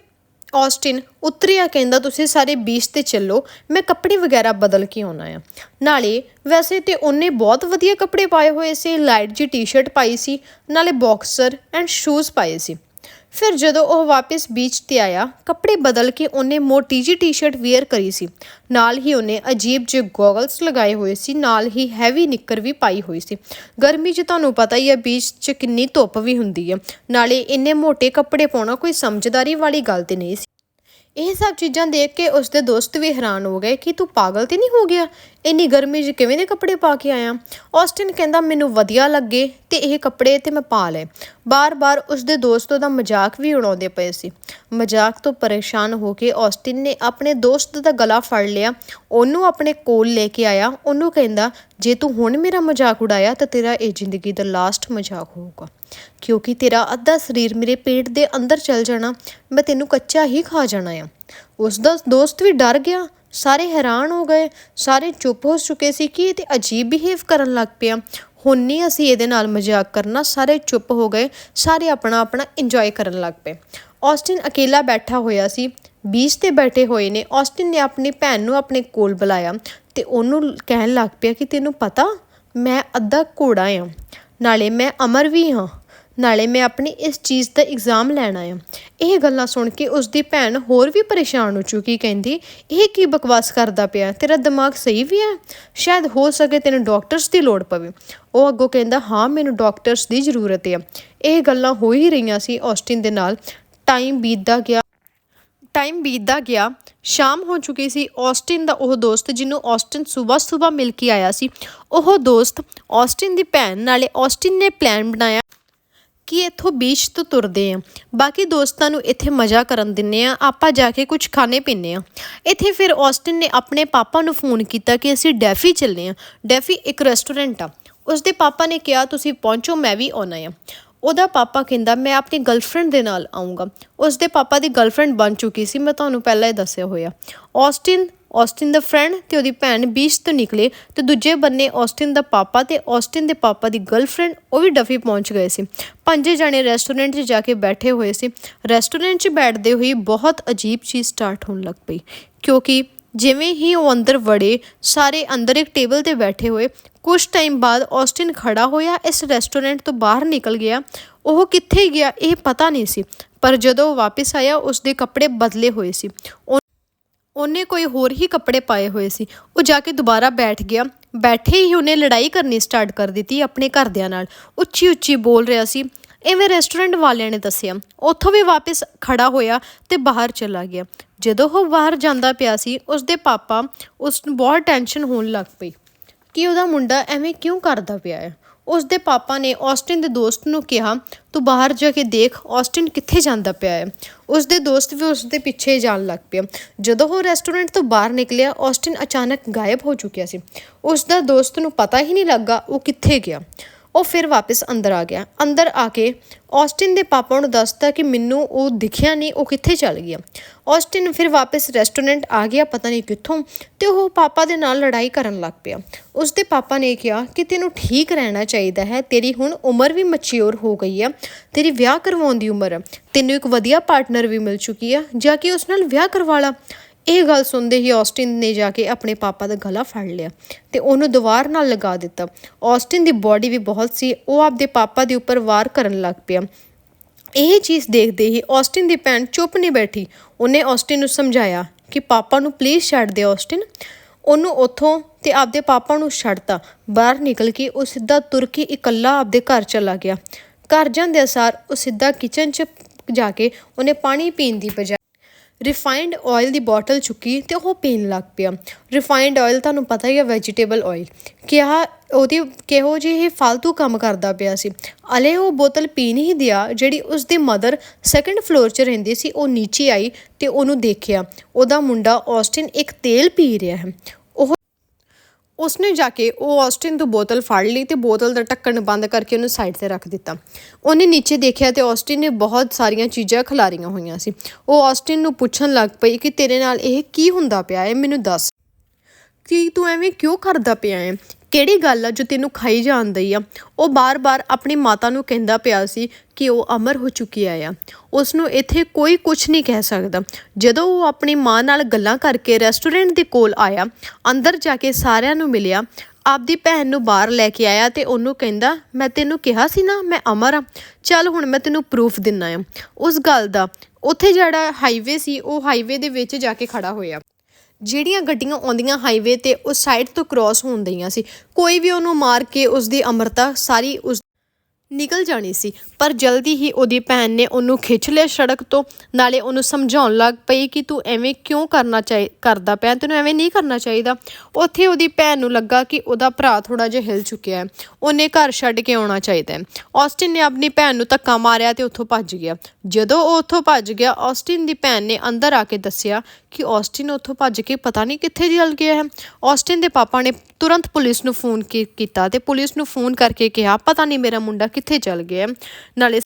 ਆਸਟਿਨ ਉਤਰਿਆ ਕਹਿੰਦਾ ਤੁਸੀਂ ਸਾਰੇ ਬੀਚ ਤੇ ਚੱਲੋ, ਮੈਂ ਕੱਪੜੇ ਵਗੈਰਾ ਬਦਲ ਕੇ ਆਉਣਾ ਆ। ਨਾਲੇ ਵੈਸੇ ਤੇ ਉਹਨੇ ਬਹੁਤ ਵਧੀਆ ਕੱਪੜੇ ਪਾਏ ਹੋਏ ਸੀ ਲਾਈਟ ਜੀ ਟੀ-ਸ਼ਰਟ ਪਾਈ ਸੀ, ਨਾਲੇ ਬਾਕਸਰ ਐਂਡ ਸ਼ੂਜ਼ ਪਾਏ ਸੀ। ਫਿਰ ਜਦੋਂ ਉਹ ਵਾਪਸ ਬੀਚ ਤੇ ਆਇਆ, ਕੱਪੜੇ ਬਦਲ ਕੇ ਉਹਨੇ ਮੋਟੀ ਜੀ ਟੀ-ਸ਼ਰਟ ਵੇਅਰ ਕਰੀ ਸੀ। ਨਾਲ ਹੀ ਉਹਨੇ ਅਜੀਬ ਜਿਹੇ ਗੋਗਲਸ ਲਗਾਏ ਹੋਏ ਸੀ, ਨਾਲ ਹੀ ਹੈਵੀ ਨਿੱਕਰ ਵੀ ਪਾਈ ਹੋਈ ਸੀ। ਗਰਮੀ 'ਚ ਤੁਹਾਨੂੰ ਪਤਾ ਹੀ ਹੈ ਬੀਚ 'ਚ ਕਿੰਨੀ ਧੁੱਪ ਵੀ ਹੁੰਦੀ ਹੈ। ਨਾਲੇ ਇੰਨੇ ਮੋਟੇ ਕੱਪੜੇ ਪਾਉਣਾ ਕੋਈ ਸਮਝਦਾਰੀ ਵਾਲੀ ਗੱਲ ਤੇ ਨਹੀਂ ਸੀ। ਇਹ ਸਭ ਚੀਜ਼ਾਂ ਦੇਖ ਕੇ ਉਸਦੇ ਦੋਸਤ ਵੀ ਹੈਰਾਨ ਹੋ ਗਏ ਕਿ ਤੂੰ ਪਾਗਲ ਤੇ ਨਹੀਂ ਹੋ ਗਿਆ? ਇੰਨੀ ਗਰਮੀ 'ਚ ਕਿਵੇਂ ਦੇ ਕੱਪੜੇ ਪਾ ਕੇ ਆਇਆ? ਆਸਟਿਨ ਕਹਿੰਦਾ, ਮੈਨੂੰ ਵਧੀਆ ਲੱਗੇ ਤੇ ਇਹ ਕੱਪੜੇ ਤੇ ਮੈਂ ਪਾ ਲਏ। ਬਾਰ-ਬਾਰ ਉਸਦੇ ਦੋਸਤ ਦਾ ਮਜ਼ਾਕ ਵੀ ਉਡਾਉਂਦੇ ਪਏ ਸੀ। ਮਜ਼ਾਕ ਤੋਂ ਪਰੇਸ਼ਾਨ ਹੋ ਕੇ ਆਸਟਿਨ ਨੇ ਆਪਣੇ ਦੋਸਤ ਦਾ ਗਲਾ ਫੜ ਲਿਆ। ਉਹਨੂੰ ਆਪਣੇ ਕੋਲ ਲੈ ਕੇ ਆਇਆ। ਉਹਨੂੰ ਕਹਿੰਦਾ, ਜੇ ਤੂੰ ਹੁਣ ਮੇਰਾ ਮਜ਼ਾਕ ਉਡਾਇਆ ਤਾਂ ਤੇਰਾ ਇਹ ਜ਼ਿੰਦਗੀ ਦਾ ਲਾਸਟ ਮਜ਼ਾਕ ਹੋਊਗਾ। ਕਿਉਂਕਿ ਤੇਰਾ ਅੱਧਾ ਸਰੀਰ ਮੇਰੇ ਪੇਟ ਦੇ ਅੰਦਰ ਚਲ ਜਾਣਾ, ਮੈਂ ਤੈਨੂੰ ਕੱਚਾ ਹੀ ਖਾ ਜਾਣਾ ਆ। ਉਸ ਦਾ ਦੋਸਤ ਵੀ ਡਰ ਗਿਆ। ਸਾਰੇ ਹੈਰਾਨ ਹੋ ਗਏ। ਸਾਰੇ ਚੁੱਪ ਹੋ ਚੁੱਕੇ ਸੀ ਕਿ ਇਹ ਤੇ ਅਜੀਬ ਬਿਹੇਵ ਕਰਨ ਲੱਗ ਪਿਆ। ਹੁਣ ਨਹੀਂ ਅਸੀਂ ਇਹਦੇ ਨਾਲ ਮਜ਼ਾਕ ਕਰਨਾ। ਸਾਰੇ ਚੁੱਪ ਹੋ ਗਏ। ਸਾਰੇ ਆਪਣਾ ਆਪਣਾ ਇੰਜੋਏ ਕਰਨ ਲੱਗ ਪਏ। ਆਸਟਿਨ ਅਕੇਲਾ ਬੈਠਾ ਹੋਇਆ ਸੀ। ਬੀਚ ਤੇ ਬੈਠੇ ਹੋਏ ਨੇ। ਆਸਟਿਨ ਨੇ ਆਪਣੀ ਭੈਣ ਨੂੰ ਆਪਣੇ ਕੋਲ ਬੁਲਾਇਆ ਤੇ ਉਹਨੂੰ ਕਹਿਣ ਲੱਗ ਪਿਆ ਕਿ ਤੈਨੂੰ ਪਤਾ, ਮੈਂ ਅੱਧਾ ਘੋੜਾ ਆ। ਨਾਲੇ ਮੈਂ ਅਮਰ ਵੀ ਹਾਂ ਨਾਲੇ ਮੈਂ ਆਪਣੀ ਇਸ ਚੀਜ਼ ਦਾ ਇਗਜ਼ਾਮ ਲੈਣਾ ਆ ਇਹ ਗੱਲਾਂ ਸੁਣ ਕੇ ਉਸ ਦੀ ਭੈਣ ਹੋਰ ਵੀ ਪਰੇਸ਼ਾਨ ਹੋ ਚੁੱਕੀ ਕਹਿੰਦੀ, ਇਹ ਕੀ ਬਕਵਾਸ ਕਰਦਾ ਪਿਆ? ਤੇਰਾ ਦਿਮਾਗ ਸਹੀ ਵੀ ਹੈ? ਸ਼ਾਇਦ ਹੋ ਸਕੇ ਤੈਨੂੰ ਡਾਕਟਰਸ ਦੀ ਲੋੜ ਪਵੇ। ਉਹ ਅੱਗੋਂ ਕਹਿੰਦਾ, ਹਾਂ, ਮੈਨੂੰ ਡਾਕਟਰਸ ਦੀ ਜ਼ਰੂਰਤ ਹੈ। ਇਹ ਗੱਲਾਂ ਹੋ ਹੀ ਰਹੀਆਂ ਸੀ ਔਸਟਿਨ ਦੇ ਨਾਲ। ਟਾਈਮ ਬੀਤਦਾ ਗਿਆ। ਟਾਈਮ ਬੀਤਦਾ ਗਿਆ। ਸ਼ਾਮ ਹੋ ਚੁੱਕੀ ਸੀ। ਆਸਟਿਨ ਦਾ ਉਹ ਦੋਸਤ ਜਿਹਨੂੰ ਔਸਟਿਨ ਸਵੇਰ ਸਵੇਰ ਮਿਲ ਕੇ ਆਇਆ ਸੀ, ਉਹ ਦੋਸਤ ਔਸਟਿਨ ਦੀ ਭੈਣ ਨਾਲੇ ਔਸਟਿਨ ਨੇ ਪਲਾਨ ਬਣਾਇਆ। ਕਿ ਇੱਥੋਂ ਬੀਚ ਤੋਂ ਤੁਰਦੇ ਆਂ। ਬਾਕੀ ਦੋਸਤਾਂ ਨੂੰ ਇੱਥੇ ਮਜ਼ਾ ਕਰਨ ਦਿੰਨੇ ਆ। ਆਪਾਂ ਜਾ ਕੇ ਕੁਝ ਖਾਣੇ ਪੀਣੇ ਆ। ਇੱਥੇ ਫਿਰ ਔਸਟਿਨ ਨੇ ਆਪਣੇ ਪਾਪਾ ਨੂੰ ਫੋਨ ਕੀਤਾ ਕਿ ਅਸੀਂ ਡੈਫੀ ਚੱਲੇ ਆ। ਡੈਫੀ ਇੱਕ ਰੈਸਟੋਰੈਂਟ ਆ। ਉਸਦੇ ਪਾਪਾ ਨੇ ਕਿਹਾ, ਤੁਸੀਂ ਪਹੁੰਚੋ, ਮੈਂ ਵੀ ਆਉਣਾ ਆ। ਉਹਦਾ ਪਾਪਾ ਕਹਿੰਦਾ, ਮੈਂ ਆਪਣੀ ਗਰਲਫ੍ਰੈਂਡ ਦੇ ਨਾਲ ਆਉਂਗਾ ਉਸਦੇ ਪਾਪਾ ਦੀ ਗਰਲਫ੍ਰੈਂਡ ਬਣ ਚੁੱਕੀ ਸੀ। ਮੈਂ ਤੁਹਾਨੂੰ ਪਹਿਲਾਂ ਹੀ ਦੱਸਿਆ ਹੋਇਆ। ਔਸਟਿਨ ਆਸਟਿਨ ਦਾ ਫਰੈਂਡ ਤੇ ਉਹਦੀ ਭੈਣ ਬੀਚ ਤੋਂ ਨਿਕਲੇ ਤੇ ਦੂਜੇ ਬੰਨੇ ਆਸਟਿਨ ਦਾ ਪਾਪਾ ਤੇ ਆਸਟਿਨ ਦੇ ਪਾਪਾ ਦੀ ਗਰਲਫ੍ਰੈਂਡ ਉਹ ਵੀ ਡਫੀ ਪਹੁੰਚ ਗਏ ਸੀ। ਪੰਜੇ ਜਣੇ ਰੈਸਟੋਰੈਂਟ 'ਚ ਜਾ ਕੇ ਬੈਠੇ ਹੋਏ ਸੀ। ਰੈਸਟੋਰੈਂਟ 'ਚ ਬੈਠਦੇ ਹੋਈ ਬਹੁਤ ਅਜੀਬ ਚੀਜ਼ ਸਟਾਰਟ ਹੋਣ ਲੱਗ ਪਈ। ਕਿਉਂਕਿ ਜਿਵੇਂ ਹੀ ਉਹ ਅੰਦਰ ਵੜੇ, ਸਾਰੇ ਅੰਦਰ ਇੱਕ ਟੇਬਲ ਤੇ ਬੈਠੇ ਹੋਏ ਕੁਝ ਟਾਈਮ ਬਾਅਦ ਆਸਟਿਨ ਖੜਾ ਹੋਇਆ, ਇਸ ਰੈਸਟੋਰੈਂਟ ਤੋਂ ਬਾਹਰ ਨਿਕਲ ਗਿਆ। ਉਹ ਕਿੱਥੇ ਗਿਆ ਇਹ ਪਤਾ ਨਹੀਂ ਸੀ, ਪਰ ਜਦੋਂ ਉਹ ਵਾਪਸ ਆਇਆ ਉਸ ਦੇ ਕੱਪੜੇ ਬਦਲੇ ਹੋਏ ਸੀ। ਉਹ ਉਹਨੇ ਕੋਈ ਹੋਰ ਹੀ ਕੱਪੜੇ ਪਾਏ ਹੋਏ ਸੀ। ਉਹ ਜਾ ਕੇ ਦੁਬਾਰਾ ਬੈਠ ਗਿਆ। ਬੈਠੇ ਹੀ ਉਹਨੇ ਲੜਾਈ ਕਰਨੀ ਸਟਾਰਟ ਕਰ ਦਿੱਤੀ ਆਪਣੇ ਘਰਦਿਆਂ ਨਾਲ। ਉੱਚੀ ਉੱਚੀ ਬੋਲ ਰਿਹਾ ਸੀ। ਇਵੇਂ ਰੈਸਟੋਰੈਂਟ ਵਾਲਿਆਂ ਨੇ ਦੱਸਿਆ। ਉੱਥੋਂ ਵੀ ਵਾਪਸ ਖੜਾ ਹੋਇਆ ਤੇ ਬਾਹਰ ਚਲਾ ਗਿਆ। ਜਦੋਂ ਉਹ ਬਾਹਰ ਜਾਂਦਾ ਪਿਆ ਸੀ, ਉਸਦੇ ਪਾਪਾ ਉਸ ਨੂੰ ਬਹੁਤ ਟੈਨਸ਼ਨ ਹੋਣ ਲੱਗ ਪਈ ਕਿ ਉਹਦਾ ਮੁੰਡਾ ਐਵੇਂ ਕਿਉਂ ਕਰਦਾ ਪਿਆ ਹੈ? ਉਸ ਦੇ ਪਾਪਾ ਨੇ ਆਸਟਿਨ ਦੇ ਦੋਸਤ ਨੂੰ ਕਿਹਾ, ਤੂੰ ਬਾਹਰ ਜਾ ਕੇ ਦੇਖ ਆਸਟਿਨ ਕਿੱਥੇ ਜਾਂਦਾ ਪਿਆ ਹੈ? ਉਸ ਦੇ ਦੋਸਤ ਵੀ ਉਸ ਦੇ ਪਿੱਛੇ ਜਾਣ ਲੱਗ ਪਿਆ ਜਦੋਂ ਉਹ ਰੈਸਟੋਰੈਂਟ ਤੋਂ ਬਾਹਰ ਨਿਕਲਿਆ ਆਸਟਿਨ ਅਚਾਨਕ ਗਾਇਬ ਹੋ ਚੁੱਕਿਆ ਸੀ। ਉਸ ਦਾ ਦੋਸਤ ਨੂੰ ਪਤਾ ਹੀ ਨਹੀਂ ਲੱਗਾ ਉਹ ਕਿੱਥੇ ਗਿਆ। ਉਹ ਫਿਰ ਵਾਪਸ ਅੰਦਰ ਆ ਗਿਆ। ਅੰਦਰ ਆ ਕੇ ਔਸਟਿਨ ਦੇ ਪਾਪਾ ਨੂੰ ਦੱਸਤਾ ਕਿ ਮੈਨੂੰ ਉਹ ਦਿਖਿਆ ਨਹੀਂ, ਉਹ ਕਿੱਥੇ ਚਲ ਗਿਆ। ਔਸਟਿਨ ਫਿਰ ਵਾਪਸ ਰੈਸਟੋਰੈਂਟ ਆ ਗਿਆ, ਪਤਾ ਨਹੀਂ ਕਿੱਥੋਂ, ਤੇ ਉਹ ਪਾਪਾ ਦੇ ਨਾਲ ਲੜਾਈ ਕਰਨ ਲੱਗ ਪਿਆ। ਉਸ ਦੇ ਪਾਪਾ ਨੇ ਕਿਹਾ ਕਿ ਤੈਨੂੰ ਠੀਕ ਰਹਿਣਾ ਚਾਹੀਦਾ ਹੈ, ਤੇਰੀ ਹੁਣ ਉਮਰ ਵੀ ਮੈਚੁਰ ਹੋ ਗਈ ਹੈ, ਤੇਰੀ ਵਿਆਹ ਕਰਵਾਉਣ ਦੀ ਉਮਰ ਹੈ, ਤੈਨੂੰ ਇੱਕ ਵਧੀਆ ਪਾਰਟਨਰ ਵੀ ਮਿਲ ਚੁੱਕੀ ਹੈ, ਜਾਂ ਕਿ ਉਸ ਨਾਲ ਵਿਆਹ ਕਰਵਾ ਲਾ। ਇਹ ਗੱਲ ਸੁਣਦੇ ਹੀ ਆਸਟਿਨ ਨੇ ਜਾ ਕੇ ਆਪਣੇ ਪਾਪਾ ਦਾ ਗਲਾ ਫੜ ਲਿਆ ਤੇ ਉਹਨੂੰ ਦੀਵਾਰ ਨਾਲ ਲਗਾ ਦਿੱਤਾ। ਆਸਟਿਨ ਦੀ ਬਾਡੀ ਵੀ ਬਹੁਤ ਸੀ, ਉਹ ਆਪਦੇ ਪਾਪਾ ਦੇ ਉੱਪਰ ਵਾਰ ਕਰਨ ਲੱਗ ਪਿਆ। ਇਹ ਚੀਜ਼ ਦੇਖਦੇ ਹੀ ਆਸਟਿਨ ਦੀ ਭੈਣ ਚੁੱਪ ਨਹੀਂ ਬੈਠੀ। ਉਹਨੇ ਆਸਟਿਨ ਨੂੰ ਸਮਝਾਇਆ ਕਿ ਪਾਪਾ ਨੂੰ ਪਲੀਜ਼ ਛੱਡ ਦੇ ਆਸਟਿਨ ਉਹਨੂੰ ਉੱਥੋਂ ਤੇ ਆਪਦੇ ਪਾਪਾ ਨੂੰ ਛੱਡਤਾ। ਬਾਹਰ ਨਿਕਲ ਕੇ ਉਹ ਸਿੱਧਾ ਤੁਰ ਕੇ ਇਕੱਲਾ ਆਪਦੇ ਘਰ ਚਲਾ ਗਿਆ। ਘਰ ਜਾਂਦੇ ਅਸਾਰ ਉਹ ਸਿੱਧਾ ਕਿਚਨ 'ਚ ਜਾ ਕੇ ਉਹਨੇ ਪਾਣੀ ਪੀਣ ਦੀ ਬਜਾਏ ਰਿਫਾਈਨਡ ਆਇਲ ਦੀ ਬੋਟਲ ਚੁੱਕੀ ਤੇ ਉਹ ਪੀਣ ਲੱਗ ਪਿਆ। ਰਿਫਾਈਨਡ ਆਇਲ ਤੁਹਾਨੂੰ ਪਤਾ ਹੀ ਹੈ ਵੈਜੀਟੇਬਲ ਆਇਲ ਕਿਹਾ, ਉਹਦੀ ਕਿਹੋ ਜਿਹੇ ਫालतू ਕੰਮ ਕਰਦਾ ਪਿਆ ਸੀ। ਅਲੇ ਉਹ ਬੋਤਲ ਪੀ ਨਹੀਂ ਦਿਆ, ਜਿਹੜੀ ਉਸ ਦੀ ਮਦਰ ਸੈਕੰਡ ਫਲੋਰ 'ਚ ਰਹਿੰਦੀ ਸੀ, ਉਹ ਨੀਚੇ ਆਈ ਤੇ ਉਹਨੂੰ ਦੇਖਿਆ। ਉਹਦਾ ਮੁੰਡਾ ਆਸਟਿਨ ਇੱਕ ਤੇਲ ਪੀ ਰਿਹਾ ਹੈ। ਉਸਨੇ ਜਾ ਕੇ ਉਹ ਆਸਟਿਨ ਤੋਂ ਬੋਤਲ ਫੜ ਲਈ ਤੇ ਬੋਤਲ ਦਾ ਢੱਕਣ ਬੰਦ ਕਰਕੇ ਉਹਨੂੰ ਸਾਈਡ ਤੇ ਰੱਖ ਦਿੱਤਾ। ਉਹਨੇ ਨੀਚੇ ਦੇਖਿਆ ਤੇ ਆਸਟਿਨ ਨੇ ਬਹੁਤ ਸਾਰੀਆਂ ਚੀਜ਼ਾਂ ਖਿਲਾਰੀਆਂ ਹੋਈਆਂ ਸੀ। ਉਹ ਆਸਟਿਨ ਨੂੰ ਪੁੱਛਣ ਲੱਗ ਪਈ ਕਿ ਤੇਰੇ ਨਾਲ ਇਹ ਕੀ ਹੁੰਦਾ ਪਿਆ ਹੈ? ਮੈਨੂੰ ਦੱਸ। ਕਿ ਤੂੰ ਐਵੇਂ ਕਿਉਂ ਕਰਦਾ ਪਿਆ ਹੈ? ਕਿਹੜੀ ਗੱਲ ਆ ਜੋ ਤੈਨੂੰ ਖਾਈ ਜਾਂਦੀ ਆ? ਉਹ ਬਾਰ-ਬਾਰ ਆਪਣੀ ਮਾਤਾ ਨੂੰ ਕਹਿੰਦਾ ਪਿਆ ਸੀ ਕਿ ਉਹ ਅਮਰ ਹੋ ਚੁੱਕੀ ਆ ਆ। ਉਸ ਨੂੰ ਇੱਥੇ ਕੋਈ ਕੁਝ ਨਹੀਂ ਕਹਿ ਸਕਦਾ। ਜਦੋਂ ਉਹ ਆਪਣੀ ਮਾਂ ਨਾਲ ਗੱਲਾਂ ਕਰਕੇ ਰੈਸਟੋਰੈਂਟ ਦੇ ਕੋਲ ਆਇਆ, ਅੰਦਰ ਜਾ ਕੇ ਸਾਰਿਆਂ ਨੂੰ ਮਿਲਿਆ, ਆਪਦੀ ਭੈਣ ਨੂੰ ਬਾਹਰ ਲੈ ਕੇ ਆਇਆ ਤੇ ਉਹਨੂੰ ਕਹਿੰਦਾ, ਮੈਂ ਤੈਨੂੰ ਕਿਹਾ ਸੀ ਨਾ, ਮੈਂ ਅਮਰ ਆ। ਚੱਲ ਹੁਣ ਮੈਂ ਤੈਨੂੰ ਪ੍ਰੂਫ ਦਿੰਨਾ ਆ। ਉਸ ਗੱਲ ਦਾ ਉੱਥੇ ਜਿਹੜਾ ਹਾਈਵੇ ਸੀ, ਉਹ ਹਾਈਵੇ ਦੇ ਵਿੱਚ ਜਾ ਕੇ ਖੜਾ ਹੋਇਆ। ਜਿਹੜੀਆਂ ਗੱਡੀਆਂ ਆਉਂਦੀਆਂ ਹਾਈਵੇ ਤੇ ਉਹ ਸਾਈਡ ਤੋਂ ਕ੍ਰਾਸ ਹੁੰਦੀਆਂ ਸੀ। ਕੋਈ ਵੀ ਉਹਨੂੰ ਮਾਰ ਕੇ ਉਸ ਦੀ ਅਮਰਤਾ ਸਾਰੀ ਉਸ ਨਿਕਲ ਜਾਣੀ ਸੀ, ਪਰ ਜਲਦੀ ਹੀ ਉਹਦੀ ਭੈਣ ਨੇ ਉਹਨੂੰ ਖਿੱਚ ਲਿਆ ਸੜਕ ਤੋਂ। ਨਾਲੇ ਉਹਨੂੰ ਸਮਝਾਉਣ ਲੱਗ ਪਈ ਕਿ ਤੂੰ ਐਵੇਂ ਕਿਉਂ ਕਰਨਾ ਚਾਹੀ, ਕਰਦਾ ਪਿਆ, ਤੈਨੂੰ ਐਵੇਂ ਨਹੀਂ ਕਰਨਾ ਚਾਹੀਦਾ। ਉੱਥੇ ਉਹਦੀ ਭੈਣ ਨੂੰ ਲੱਗਾ ਕਿ ਉਹਦਾ ਭਰਾ ਥੋੜਾ ਜਿਹਾ ਹਿਲ ਚੁੱਕਿਆ ਹੈ। ਉਹਨੇ ਘਰ ਛੱਡ ਕੇ ਆਉਣਾ ਚਾਹੀਦਾ ਹੈ। ਆਸਟਿਨ ਨੇ ਆਪਣੀ ਭੈਣ ਨੂੰ ਧੱਕਾ ਮਾਰਿਆ ਤੇ ਉੱਥੋਂ ਭੱਜ ਗਿਆ। ਜਦੋਂ ਉਹ ਉੱਥੋਂ ਭੱਜ ਗਿਆ ਆਸਟਿਨ ਦੀ ਭੈਣ ਨੇ ਅੰਦਰ ਆ ਕੇ ਦੱਸਿਆ ਕਿ ਆਸਟਿਨ ਉੱਥੋਂ ਭੱਜ ਕੇ ਪਤਾ ਨਹੀਂ ਕਿੱਥੇ ਚਲ ਗਿਆ ਹੈ। ਆਸਟਿਨ ਦੇ ਪਾਪਾ ਨੇ ਤੁਰੰਤ ਪੁਲਿਸ ਨੂੰ ਫੋਨ ਕੀ- ਕੀਤਾ ਤੇ ਪੁਲਿਸ ਨੂੰ ਫੋਨ ਕਰਕੇ ਕਿਹਾ, ਪਤਾ ਨਹੀਂ ਮੇਰਾ ਮੁੰਡਾ ਕਿੱਥੇ ਚਲ ਗਿਆ ਨਾਲੇ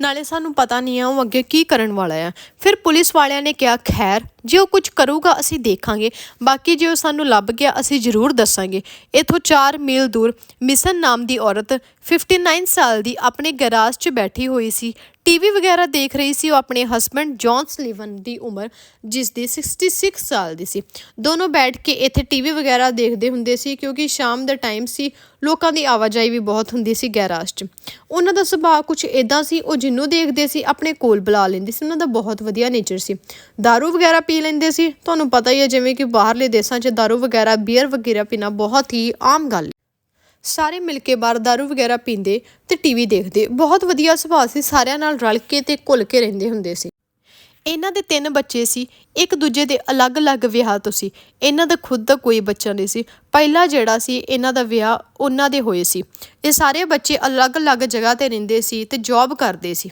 ਨਾਲੇ ਸਾਨੂੰ ਪਤਾ ਨਹੀਂ ਆ ਉਹ ਅੱਗੇ ਕੀ ਕਰਨ ਵਾਲਾ ਹੈ ਫਿਰ ਪੁਲਿਸ ਵਾਲਿਆਂ ਨੇ ਕਿਹਾ, ਖੈਰ, ਜੇ ਉਹ ਕੁਝ ਕਰੂਗਾ, ਅਸੀਂ ਦੇਖਾਂਗੇ। ਬਾਕੀ ਜੇ ਉਹ ਸਾਨੂੰ ਲੱਭ ਗਿਆ, ਅਸੀਂ ਜ਼ਰੂਰ ਦੱਸਾਂਗੇ। ਇਥੋਂ 4 ਮੀਲ ਦੂਰ ਮਿਸਨ ਨਾਮ ਦੀ ਔਰਤ 59 ਸਾਲ ਦੀ, ਆਪਣੇ ਗੈਰਾਜ 'ਚ ਬੈਠੀ ਹੋਈ ਸੀ। ਟੀਵੀ ਵਗੈਰਾ ਦੇਖ ਰਹੀ ਸੀ ਉਹ ਆਪਣੇ ਹਸਬੰਡ ਜੌਨ ਸਲੀਵਨ ਦੀ ਉਮਰ ਜਿਸ ਦੀ 66 ਸਾਲ ਦੀ ਸੀ ਦੋਨੋਂ ਬੈਠ ਕੇ ਇੱਥੇ ਟੀਵੀ ਵਗੈਰਾ ਦੇਖਦੇ ਹੁੰਦੇ ਸੀ ਕਿਉਂਕਿ ਸ਼ਾਮ ਦਾ ਟਾਈਮ ਸੀ ਲੋਕਾਂ ਦੀ ਆਵਾਜਾਈ ਵੀ ਬਹੁਤ ਹੁੰਦੀ ਸੀ ਗੈਰਾਜ 'ਚ ਉਹਨਾਂ ਦਾ ਸੁਭਾਅ ਕੁਝ ਇਦਾਂ ਸੀ ਉਹ ਜਿੰਨੂੰ ਦੇਖਦੇ ਸੀ ਆਪਣੇ ਕੋਲ ਬੁਲਾ ਲੈਂਦੇ ਸੀ ਉਹਨਾਂ ਦਾ ਬਹੁਤ ਵਧੀਆ ਨੇਚਰ ਸੀ दारू ਵਗੈਰਾ ਪੀ ਲੈਂਦੇ ਸੀ ਤੁਹਾਨੂੰ ਪਤਾ ਹੀ ਹੈ ਜਿਵੇਂ ਕਿ ਬਾਹਰਲੇ ਦੇਸ਼ਾਂ 'ਚ दारू ਵਗੈਰਾ ਬੀਅਰ ਵਗੈਰਾ ਪੀਣਾ ਬਹੁਤ ਹੀ ਆਮ ਗੱਲ ਸਾਰੇ ਮਿਲ ਕੇ ਬਾਹਰ ਦਾਰੂ ਵਗੈਰਾ ਪੀਂਦੇ ਤੇ ਟੀਵੀ ਦੇਖਦੇ। ਬਹੁਤ ਵਧੀਆ ਸੁਭਾਅ ਸੀ, ਸਾਰਿਆਂ ਨਾਲ ਰਲ ਕੇ ਤੇ ਘੁਲ ਕੇ ਰਹਿੰਦੇ ਹੁੰਦੇ ਸੀ। ਇਹਨਾਂ ਦੇ ਤਿੰਨ ਬੱਚੇ ਸੀ, ਇੱਕ ਦੂਜੇ ਦੇ ਅਲੱਗ-ਅਲੱਗ ਵਿਆਹ ਤੋਂ ਸੀ। ਇਹਨਾਂ ਦਾ ਖੁਦ ਦਾ ਕੋਈ ਬੱਚਾ ਨਹੀਂ ਸੀ। ਪਹਿਲਾ ਜਿਹੜਾ ਸੀ, ਇਹਨਾਂ ਦਾ ਵਿਆਹ ਉਹਨਾਂ ਦੇ ਹੋਏ ਸੀ। ਇਹ ਸਾਰੇ ਬੱਚੇ ਅਲੱਗ-ਅਲੱਗ ਜਗ੍ਹਾ ਤੇ ਰਹਿੰਦੇ ਸੀ ਤੇ ਜੌਬ ਕਰਦੇ ਸੀ।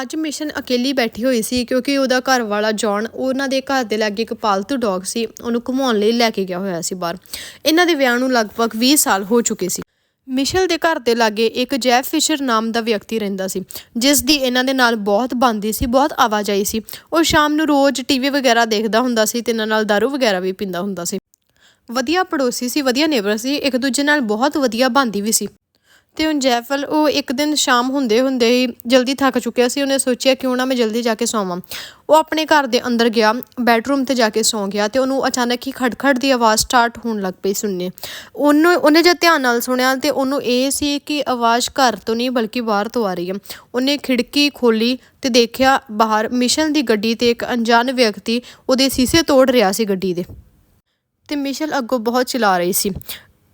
ਅੱਜ ਮਿਸ਼ਨ ਅਕੇਲੀ ਬੈਠੀ ਹੋਈ ਸੀ ਕਿਉਂਕਿ ਉਹਦਾ ਘਰ ਵਾਲਾ ਜੌਨ ਉਹਨਾਂ ਦੇ ਘਰ ਦੇ ਲਾਗੇ ਇੱਕ ਪਾਲਤੂ ਡੌਗ ਸੀ, ਉਹਨੂੰ ਘੁਮਾਉਣ ਲਈ ਲੈ ਕੇ ਗਿਆ ਹੋਇਆ ਸੀ ਬਾਹਰ। ਇਹਨਾਂ ਦੇ ਵਿਆਹ ਨੂੰ ਲਗਭਗ 20 ਸਾਲ ਹੋ ਚੁੱਕੇ ਸੀ। ਮਿਸ਼ਲ ਦੇ ਘਰ ਦੇ ਲਾਗੇ ਇੱਕ ਜੈਫ ਫਿਸ਼ਰ ਨਾਮ ਦਾ ਵਿਅਕਤੀ ਰਹਿੰਦਾ ਸੀ, ਜਿਸ ਦੀ ਇਹਨਾਂ ਦੇ ਨਾਲ ਬਹੁਤ ਬਣਦੀ ਸੀ, ਬਹੁਤ ਆਵਾਜਾਈ ਸੀ। ਉਹ ਸ਼ਾਮ ਨੂੰ ਰੋਜ਼ ਟੀਵੀ ਵਗੈਰਾ ਦੇਖਦਾ ਹੁੰਦਾ ਸੀ ਤੇ ਇਹਨਾਂ ਨਾਲ दारू ਵਗੈਰਾ ਵੀ ਪੀਂਦਾ ਹੁੰਦਾ ਸੀ। ਵਧੀਆ ਪੜੋਸੀ ਸੀ, ਵਧੀਆ ਨੇਬਰ ਸੀ, ਇੱਕ ਦੂਜੇ ਨਾਲ ਬਹੁਤ ਵਧੀਆ ਬਣਦੀ ਵੀ ਸੀ। ਤੇ ਹੁਣ ਜੈਫਲ, ਉਹ ਇੱਕ ਦਿਨ ਸ਼ਾਮ ਹੁੰਦੇ ਹੁੰਦੇ ਹੀ ਜਲਦੀ ਥੱਕ ਚੁੱਕਿਆ ਸੀ। ਉਹਨੇ ਸੋਚਿਆ, ਕਿਉਂ ਨਾ ਮੈਂ ਜਲਦੀ ਜਾ ਕੇ ਸੌਵਾਂ? ਉਹ ਆਪਣੇ ਘਰ ਦੇ ਅੰਦਰ ਗਿਆ, ਬੈਡਰੂਮ ਤੇ ਜਾ ਕੇ ਸੌਂ ਗਿਆ ਤੇ ਉਹਨੂੰ ਅਚਾਨਕ ਹੀ ਖੜਖੜ ਦੀ ਆਵਾਜ਼ ਸਟਾਰਟ ਹੋਣ ਲੱਗ ਪਈ ਸੁਣਨੇ। ਉਹਨੂੰ, ਉਹਨੇ ਜਦ ਧਿਆਨ ਨਾਲ ਸੁਣਿਆ ਤੇ ਉਹਨੂੰ ਇਹ ਸੀ ਕਿ ਆਵਾਜ਼ ਘਰ ਤੋਂ ਨਹੀਂ, ਬਲਕਿ ਬਾਹਰ ਤੋਂ ਆ ਰਹੀ ਹੈ। ਉਹਨੇ ਖਿੜਕੀ ਖੋਲੀ ਤੇ ਦੇਖਿਆ ਬਾਹਰ ਮਿਸ਼ਨ ਦੀ ਗੱਡੀ ਤੇ ਇੱਕ ਅਣਜਾਣ ਵਿਅਕਤੀ ਉਹਦੇ ਸੀਸੇ ਤੋੜ ਰਿਹਾ ਸੀ ਗੱਡੀ ਦੇ। ਤੇ ਮਿਸ਼ਲ ਅੱਗੋਂ ਬਹੁਤ ਚਿਲਾ ਰਹੀ ਸੀ।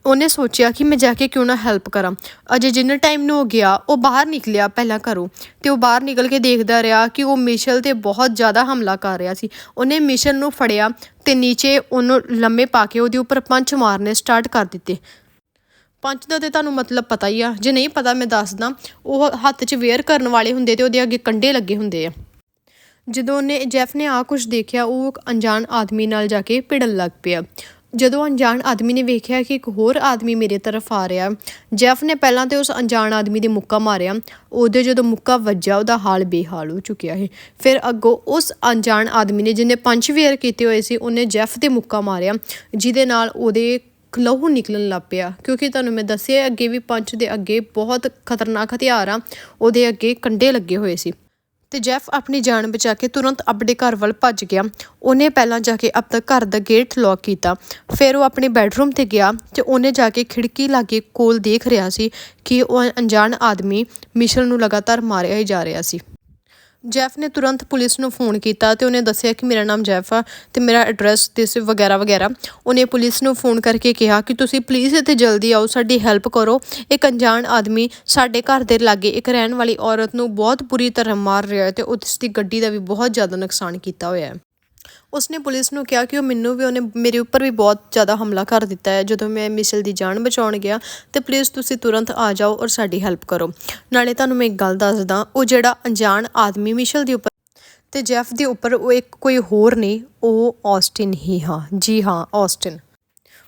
ਉਹਨੇ ਸੋਚਿਆ ਕਿ ਮੈਂ ਜਾ ਕੇ ਕਿਉਂ ਨਾ ਹੈਲਪ ਕਰਾਂ। ਅਜੇ ਜਿੰਨੇ ਟਾਈਮ ਨੂੰ ਉਹ ਗਿਆ, ਉਹ ਬਾਹਰ ਨਿਕਲਿਆ ਪਹਿਲਾਂ ਘਰੋਂ ਤੇ ਉਹ ਬਾਹਰ ਨਿਕਲ ਕੇ ਦੇਖਦਾ ਰਿਹਾ ਕਿ ਉਹ ਮਿਸ਼ਲ ਤੇ ਬਹੁਤ ਜ਼ਿਆਦਾ ਹਮਲਾ ਕਰ ਰਿਹਾ ਸੀ। ਉਹਨੇ ਮਿਸ਼ਲ ਨੂੰ ਫੜਿਆ ਤੇ ਨੀਚੇ ਉਹਨੂੰ ਲੰਮੇ ਪਾ ਕੇ ਉਹਦੇ ਉੱਪਰ ਪੰਚ ਮਾਰਨੇ ਸਟਾਰਟ ਕਰ ਦਿੱਤੇ। ਪੰਚ ਦਾ ਤੇ ਤੁਹਾਨੂੰ ਮਤਲਬ ਪਤਾ ਹੀ ਆ। ਜੇ ਨਹੀਂ ਪਤਾ ਮੈਂ ਦੱਸਦਾ, ਉਹ ਹੱਥ 'ਚ ਵੇਅਰ ਕਰਨ ਵਾਲੇ ਹੁੰਦੇ ਤੇ ਉਹਦੇ ਅੱਗੇ ਕੰਡੇ ਲੱਗੇ ਹੁੰਦੇ ਆ। ਜਦੋਂ ਉਹਨੇ ਜੈਫ ਨੇ ਆ ਕੁਝ ਦੇਖਿਆ, ਉਹ ਇੱਕ ਅਣਜਾਣ ਆਦਮੀ ਨਾਲ ਜਾ ਕੇ ਭਿੜਨ ਲੱਗ ਪਿਆ। ਜਦੋਂ ਅਣਜਾਣ ਆਦਮੀ ਨੇ ਵੇਖਿਆ ਕਿ ਇੱਕ ਹੋਰ ਆਦਮੀ ਮੇਰੇ ਤਰਫ ਆ ਰਿਹਾ, ਜੈਫ ਨੇ ਪਹਿਲਾਂ ਤੇ ਉਸ ਅਣਜਾਣ ਆਦਮੀ ਦੇ ਮੁੱਕਾ ਮਾਰਿਆ, ਉਹਦੇ ਜਦੋਂ ਮੁੱਕਾ ਵੱਜਾ ਉਹਦਾ ਹਾਲ ਬੇਹਾਲ ਹੋ ਚੁੱਕਿਆ ਹੈ ਫਿਰ ਅੱਗੋਂ ਉਸ ਅਣਜਾਣ ਆਦਮੀ ਨੇ ਜਿਹਨੇ ਪੰਜ ਵੇਅਰ ਕੀਤੇ ਹੋਏ ਸੀ, ਉਹਨੇ ਜੈਫ ਦੇ ਮੁੱਕਾ ਮਾਰਿਆ, ਜਿਹਦੇ ਨਾਲ ਉਹਦੇ ਲਹੂ ਨਿਕਲਣ ਲੱਗ ਪਿਆ। ਕਿਉਂਕਿ ਤੁਹਾਨੂੰ ਮੈਂ ਦੱਸਿਆ, ਅੱਗੇ ਵੀ ਪੰਚ ਦੇ ਅੱਗੇ ਬਹੁਤ ਖਤਰਨਾਕ ਹਥਿਆਰ ਆ, ਉਹਦੇ ਅੱਗੇ ਕੰਡੇ ਲੱਗੇ ਹੋਏ ਸੀ। ਤੇ ਜੈਫ ਆਪਣੀ ਜਾਨ ਬਚਾ ਕੇ ਤੁਰੰਤ ਆਪਣੇ ਘਰ ਵੱਲ ਭੱਜ ਗਿਆ। ਉਹਨੇ ਪਹਿਲਾਂ ਜਾ ਕੇ ਆਪਣਾ ਘਰ ਦਾ ਗੇਟ ਲੌਕ ਕੀਤਾ। ਫਿਰ ਉਹ ਆਪਣੇ ਬੈੱਡਰੂਮ ਤੇ ਗਿਆ ਤੇ ਉਹਨੇ ਜਾ ਕੇ ਖਿੜਕੀ ਲਾਗੇ ਕੋਲ ਦੇਖ ਰਿਹਾ ਸੀ ਕਿ ਉਹ ਅਣਜਾਣ ਆਦਮੀ ਮਿਸ਼ਲ ਨੂੰ ਲਗਾਤਾਰ ਮਾਰਿਆ ਹੀ ਜਾ ਰਿਹਾ ਸੀ। ਜੈਫ ਨੇ ਤੁਰੰਤ ਪੁਲਿਸ ਨੂੰ ਫੋਨ ਕੀਤਾ ਤੇ ਉਹਨੇ ਦੱਸਿਆ ਕਿ ਮੇਰਾ ਨਾਮ ਜੈਫ ਆ ਤੇ ਮੇਰਾ ਐਡਰੈਸ ਦਿਸ ਵਗੈਰਾ ਵਗੈਰਾ। ਉਹਨੇ ਪੁਲਿਸ ਨੂੰ ਫੋਨ ਕਰਕੇ ਕਿਹਾ ਕਿ ਤੁਸੀਂ ਪਲੀਜ਼ ਇੱਥੇ ਜਲਦੀ ਆਓ, ਸਾਡੀ ਹੈਲਪ ਕਰੋ। ਇੱਕ ਅਣਜਾਣ ਆਦਮੀ ਸਾਡੇ ਘਰ ਦੇ ਲਾਗੇ ਇੱਕ ਰਹਿਣ ਵਾਲੀ ਔਰਤ ਨੂੰ ਬਹੁਤ ਬੁਰੀ ਤਰ੍ਹਾਂ ਮਾਰ ਰਿਹਾ ਹੈ ਤੇ ਉਸ ਦੀ ਗੱਡੀ ਦਾ ਵੀ ਬਹੁਤ ਜ਼ਿਆਦਾ ਨੁਕਸਾਨ ਕੀਤਾ ਹੋਇਆ ਹੈ। ਉਸਨੇ ਪੁਲਿਸ ਨੂੰ ਕਿਹਾ ਕਿ ਉਹ ਮੈਨੂੰ ਵੀ ਉਹਨੇ, ਮੇਰੇ ਉੱਪਰ ਵੀ ਬਹੁਤ ਜ਼ਿਆਦਾ ਹਮਲਾ ਕਰ ਦਿੱਤਾ ਹੈ। ਜਦੋਂ ਮੈਂ ਮਿਸ਼ਲ ਦੀ ਜਾਨ ਬਚਾਉਣ ਗਿਆ, ਤੇ ਪਲੀਜ਼ ਤੁਸੀਂ ਤੁਰੰਤ ਆ ਜਾਓ ਔਰ ਸਾਡੀ ਹੈਲਪ ਕਰੋ। ਨਾਲੇ ਤੁਹਾਨੂੰ ਮੈਂ ਇੱਕ ਗੱਲ ਦੱਸਦਾ, ਉਹ ਜਿਹੜਾ ਅਣਜਾਣ ਆਦਮੀ ਮਿਸ਼ਲ ਦੇ ਉੱਪਰ ਤੇ ਜੈਫ ਦੇ ਉੱਪਰ ਉਹ ਇੱਕ ਕੋਈ ਹੋਰ ਨਹੀਂ ਉਹ ਆਸਟਿਨ ਹੀ ਹਾਂ। ਜੀ ਹਾਂ ਆਸਟਿਨ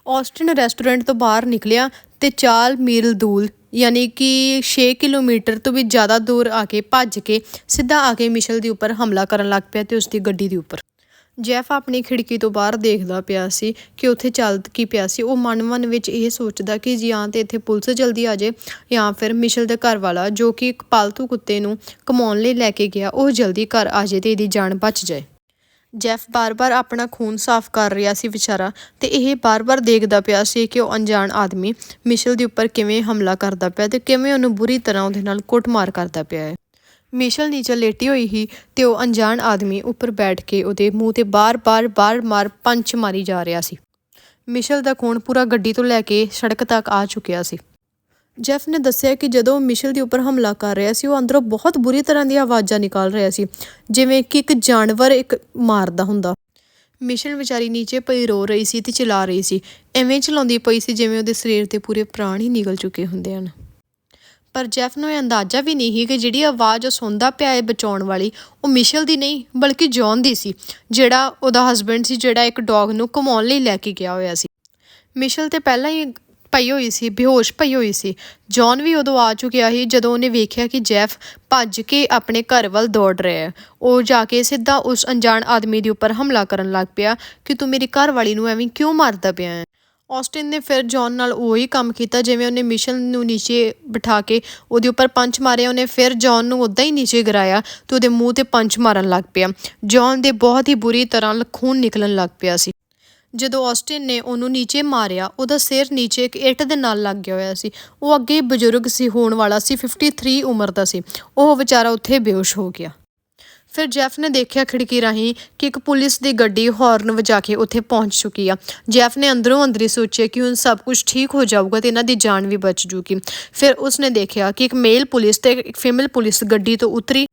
ਆਸਟਿਨ ਰੈਸਟੋਰੈਂਟ ਤੋਂ ਬਾਹਰ ਨਿਕਲਿਆ ਤੇ ਚਾਲ ਮੀਲ ਦੂਲ, ਯਾਨੀ ਕਿ 6 ਕਿਲੋਮੀਟਰ ਤੋਂ ਵੀ ਜ਼ਿਆਦਾ ਦੂਰ ਆ ਕੇ ਭੱਜ ਕੇ, ਸਿੱਧਾ ਆ ਕੇ ਮਿਸ਼ਲ ਦੇ ਉੱਪਰ ਹਮਲਾ ਕਰਨ ਲੱਗ ਪਿਆ ਤੇ ਉਸ ਦੀ ਗੱਡੀ ਦੇ ਉੱਪਰ। ਜੈਫ ਆਪਣੀ ਖਿੜਕੀ ਤੋਂ ਬਾਹਰ ਦੇਖਦਾ ਪਿਆ ਸੀ ਕਿ ਉੱਥੇ ਚੱਲ ਕੀ ਪਿਆ ਸੀ। ਉਹ ਮਨ ਮਨ ਵਿੱਚ ਇਹ ਸੋਚਦਾ ਕਿ ਜਾਂ ਤੇ ਇੱਥੇ ਪੁਲਿਸ ਜਲਦੀ ਆ ਜਾਏ ਜਾਂ ਫਿਰ ਮਿਸ਼ਲ ਦੇ ਘਰ ਵਾਲਾ ਜੋ ਕਿ ਇੱਕ ਪਾਲਤੂ ਕੁੱਤੇ ਨੂੰ ਕਮਾਉਣ ਲਈ ਲੈ ਕੇ ਗਿਆ, ਉਹ ਜਲਦੀ ਘਰ ਆ ਜਾਏ ਤੇ ਇਹਦੀ ਜਾਨ ਬਚ ਜਾਏ। ਜੈਫ ਬਾਰ-ਬਾਰ ਆਪਣਾ ਖੂਨ ਸਾਫ਼ ਕਰ ਰਿਹਾ ਸੀ ਵਿਚਾਰਾ ਤੇ ਇਹ ਬਾਰ-ਬਾਰ ਦੇਖਦਾ ਪਿਆ ਸੀ ਕਿ ਉਹ ਅਣਜਾਣ ਆਦਮੀ ਮਿਸ਼ਲ ਦੇ ਉੱਪਰ ਕਿਵੇਂ ਹਮਲਾ ਕਰਦਾ ਪਿਆ ਤੇ ਕਿਵੇਂ ਉਹਨੂੰ ਬੁਰੀ ਤਰ੍ਹਾਂ ਉਹਦੇ ਨਾਲ ਕੁੱਟਮਾਰ ਕਰਦਾ ਪਿਆ ਹੈ। ਮਿਸ਼ਲ ਨੀਚੇ ਲੇਟੀ ਹੋਈ ਹੀ ਤੇ ਉਹ ਅਣਜਾਣ ਆਦਮੀ ਉੱਪਰ ਬੈਠ ਕੇ ਉਹਦੇ ਮੂੰਹ ਤੇ ਬਾਰ-ਬਾਰ ਬਾਰ-ਮਾਰ ਪੰਚ ਮਾਰੀ ਜਾ ਰਿਹਾ ਸੀ। ਮਿਸ਼ਲ ਦਾ ਖੂਨ ਪੂਰਾ ਗੱਡੀ ਤੋਂ ਲੈ ਕੇ ਸੜਕ ਤੱਕ ਆ ਚੁੱਕਿਆ ਸੀ। ਜੈਫ ਨੇ ਦੱਸਿਆ ਕਿ ਜਦੋਂ ਉਹ ਮਿਸ਼ਲ ਦੇ ਉੱਪਰ ਹਮਲਾ ਕਰ ਰਿਹਾ ਸੀ, ਉਹ ਅੰਦਰੋਂ ਬਹੁਤ ਬੁਰੀ ਤਰ੍ਹਾਂ ਦੀਆਂ ਆਵਾਜ਼ਾਂ ਨਿਕਾਲ ਰਿਹਾ ਸੀ, ਜਿਵੇਂ ਕਿ ਇੱਕ ਜਾਨਵਰ ਇੱਕ ਮਾਰਦਾ ਹੁੰਦਾ। ਮਿਸ਼ਲ ਵਿਚਾਰੀ ਨੀਚੇ ਪਈ ਰੋ ਰਹੀ ਸੀ ਤੇ ਚਿਲਾ ਰਹੀ ਸੀ। ਐਵੇਂ ਚਲਾਉਂਦੀ ਪਈ ਸੀ ਜਿਵੇਂ ਉਹਦੇ ਸਰੀਰ ਤੇ ਪੂਰੇ ਪ੍ਰਾਣ ਹੀ ਨਿਕਲ ਚੁੱਕੇ ਹੁੰਦੇ ਹਨ। ਪਰ ਜੈਫ ਨੂੰ ਇਹ ਅੰਦਾਜ਼ਾ ਵੀ ਨਹੀਂ ਸੀ ਕਿ ਜਿਹੜੀ ਆਵਾਜ਼ ਉਹ ਸੁਣਦਾ ਪਿਆ ਹੈ ਬਚਾਉਣ ਵਾਲੀ, ਉਹ ਮਿਸ਼ਲ ਦੀ ਨਹੀਂ, ਬਲਕਿ ਜੌਨ ਦੀ ਸੀ, ਜਿਹੜਾ ਉਹਦਾ ਹਸਬੰਡ ਸੀ, ਜਿਹੜਾ ਇੱਕ ਡੌਗ ਨੂੰ ਘੁਮਾਉਣ ਲਈ ਲੈ ਕੇ ਗਿਆ ਹੋਇਆ ਸੀ। ਮਿਸ਼ਲ ਤੇ ਪਹਿਲਾਂ ਹੀ ਪਈ ਹੋਈ ਸੀ, ਬੇਹੋਸ਼ ਪਈ ਹੋਈ ਸੀ। ਜੌਨ ਵੀ ਉਦੋਂ ਆ ਚੁੱਕਿਆ ਸੀ ਜਦੋਂ ਉਹਨੇ ਵੇਖਿਆ ਕਿ ਜੈਫ ਭੱਜ ਕੇ ਆਪਣੇ ਘਰ ਵੱਲ ਦੌੜ ਰਿਹਾ ਹੈ। ਉਹ ਜਾ ਕੇ ਸਿੱਧਾ ਉਸ ਅਣਜਾਣ ਆਦਮੀ ਦੇ ਉੱਪਰ ਹਮਲਾ ਕਰਨ ਲੱਗ ਪਿਆ ਕਿ ਤੂੰ ਮੇਰੀ ਘਰ ਵਾਲੀ ਨੂੰ ਐਵੇਂ ਕਿਉਂ ਮਾਰਦਾ ਪਿਆ ਹੈ? ਆਸਟਿਨ ਨੇ ਫਿਰ ਜੌਨ ਨਾਲ ਉਹੀ ਕੰਮ ਕੀਤਾ, ਜਿਵੇਂ ਉਹਨੇ ਮਿਸ਼ਨ ਨੂੰ ਨੀਚੇ ਬਿਠਾ ਕੇ ਉਹਦੇ ਉੱਪਰ ਪੰਚ ਮਾਰਿਆ, ਉਹਨੇ ਫਿਰ ਜੌਨ ਨੂੰ ਉਦਾਂ ਹੀ ਨੀਚੇ ਗਰਾਇਆ ਤੇ ਉਹਦੇ ਮੂੰਹ ਤੇ ਪੰਚ ਮਾਰਨ ਲੱਗ ਪਿਆ। ਜੌਨ ਦੇ ਬਹੁਤ ਹੀ ਬੁਰੀ ਤਰ੍ਹਾਂ ਖੂਨ ਨਿਕਲਣ ਲੱਗ ਪਿਆ ਸੀ। ਜਦੋਂ ਆਸਟਿਨ ਨੇ ਉਹਨੂੰ ਨੀਚੇ ਮਾਰਿਆ, ਉਹਦਾ ਸਿਰ ਨੀਚੇ ਇੱਕ ਇੱਟ ਦੇ ਨਾਲ ਲੱਗ ਗਿਆ ਹੋਇਆ ਸੀ। ਉਹ ਅੱਗੇ ਬਜ਼ੁਰਗ ਸੀ, ਹੋਣ ਵਾਲਾ ਸੀ 53 ਉਮਰ ਦਾ ਸੀ। ਉਹ ਵਿਚਾਰਾ ਉੱਥੇ ਬੇਹੋਸ਼ ਹੋ ਗਿਆ। ਫਿਰ ਜੈਫ ਨੇ ਦੇਖਿਆ ਖਿੜਕੀ ਰਾਹੀਂ ਕਿ ਇੱਕ ਪੁਲਿਸ ਦੀ ਗੱਡੀ ਹਾਰਨ ਵਜਾ ਕੇ ਉੱਥੇ ਪਹੁੰਚ ਚੁੱਕੀ ਆ। ਜੈਫ ਨੇ ਅੰਦਰੋਂ ਅੰਦਰੀ ਸੋਚਿਆ ਕਿ ਹੁਣ ਸਭ ਕੁਝ ਠੀਕ ਹੋ ਜਾਊਗਾ ਤੇ ਇਹਨਾਂ ਦੀ ਜਾਨ ਵੀ ਬਚ ਜੂਗੀ। ਫਿਰ ਉਸਨੇ ਦੇਖਿਆ ਕਿ ਇੱਕ ਮੇਲ ਪੁਲਿਸ ਤੇ ਇੱਕ ਫੀਮੇਲ ਪੁਲਿਸ ਗੱਡੀ ਤੋਂ ਉਤਰੀ।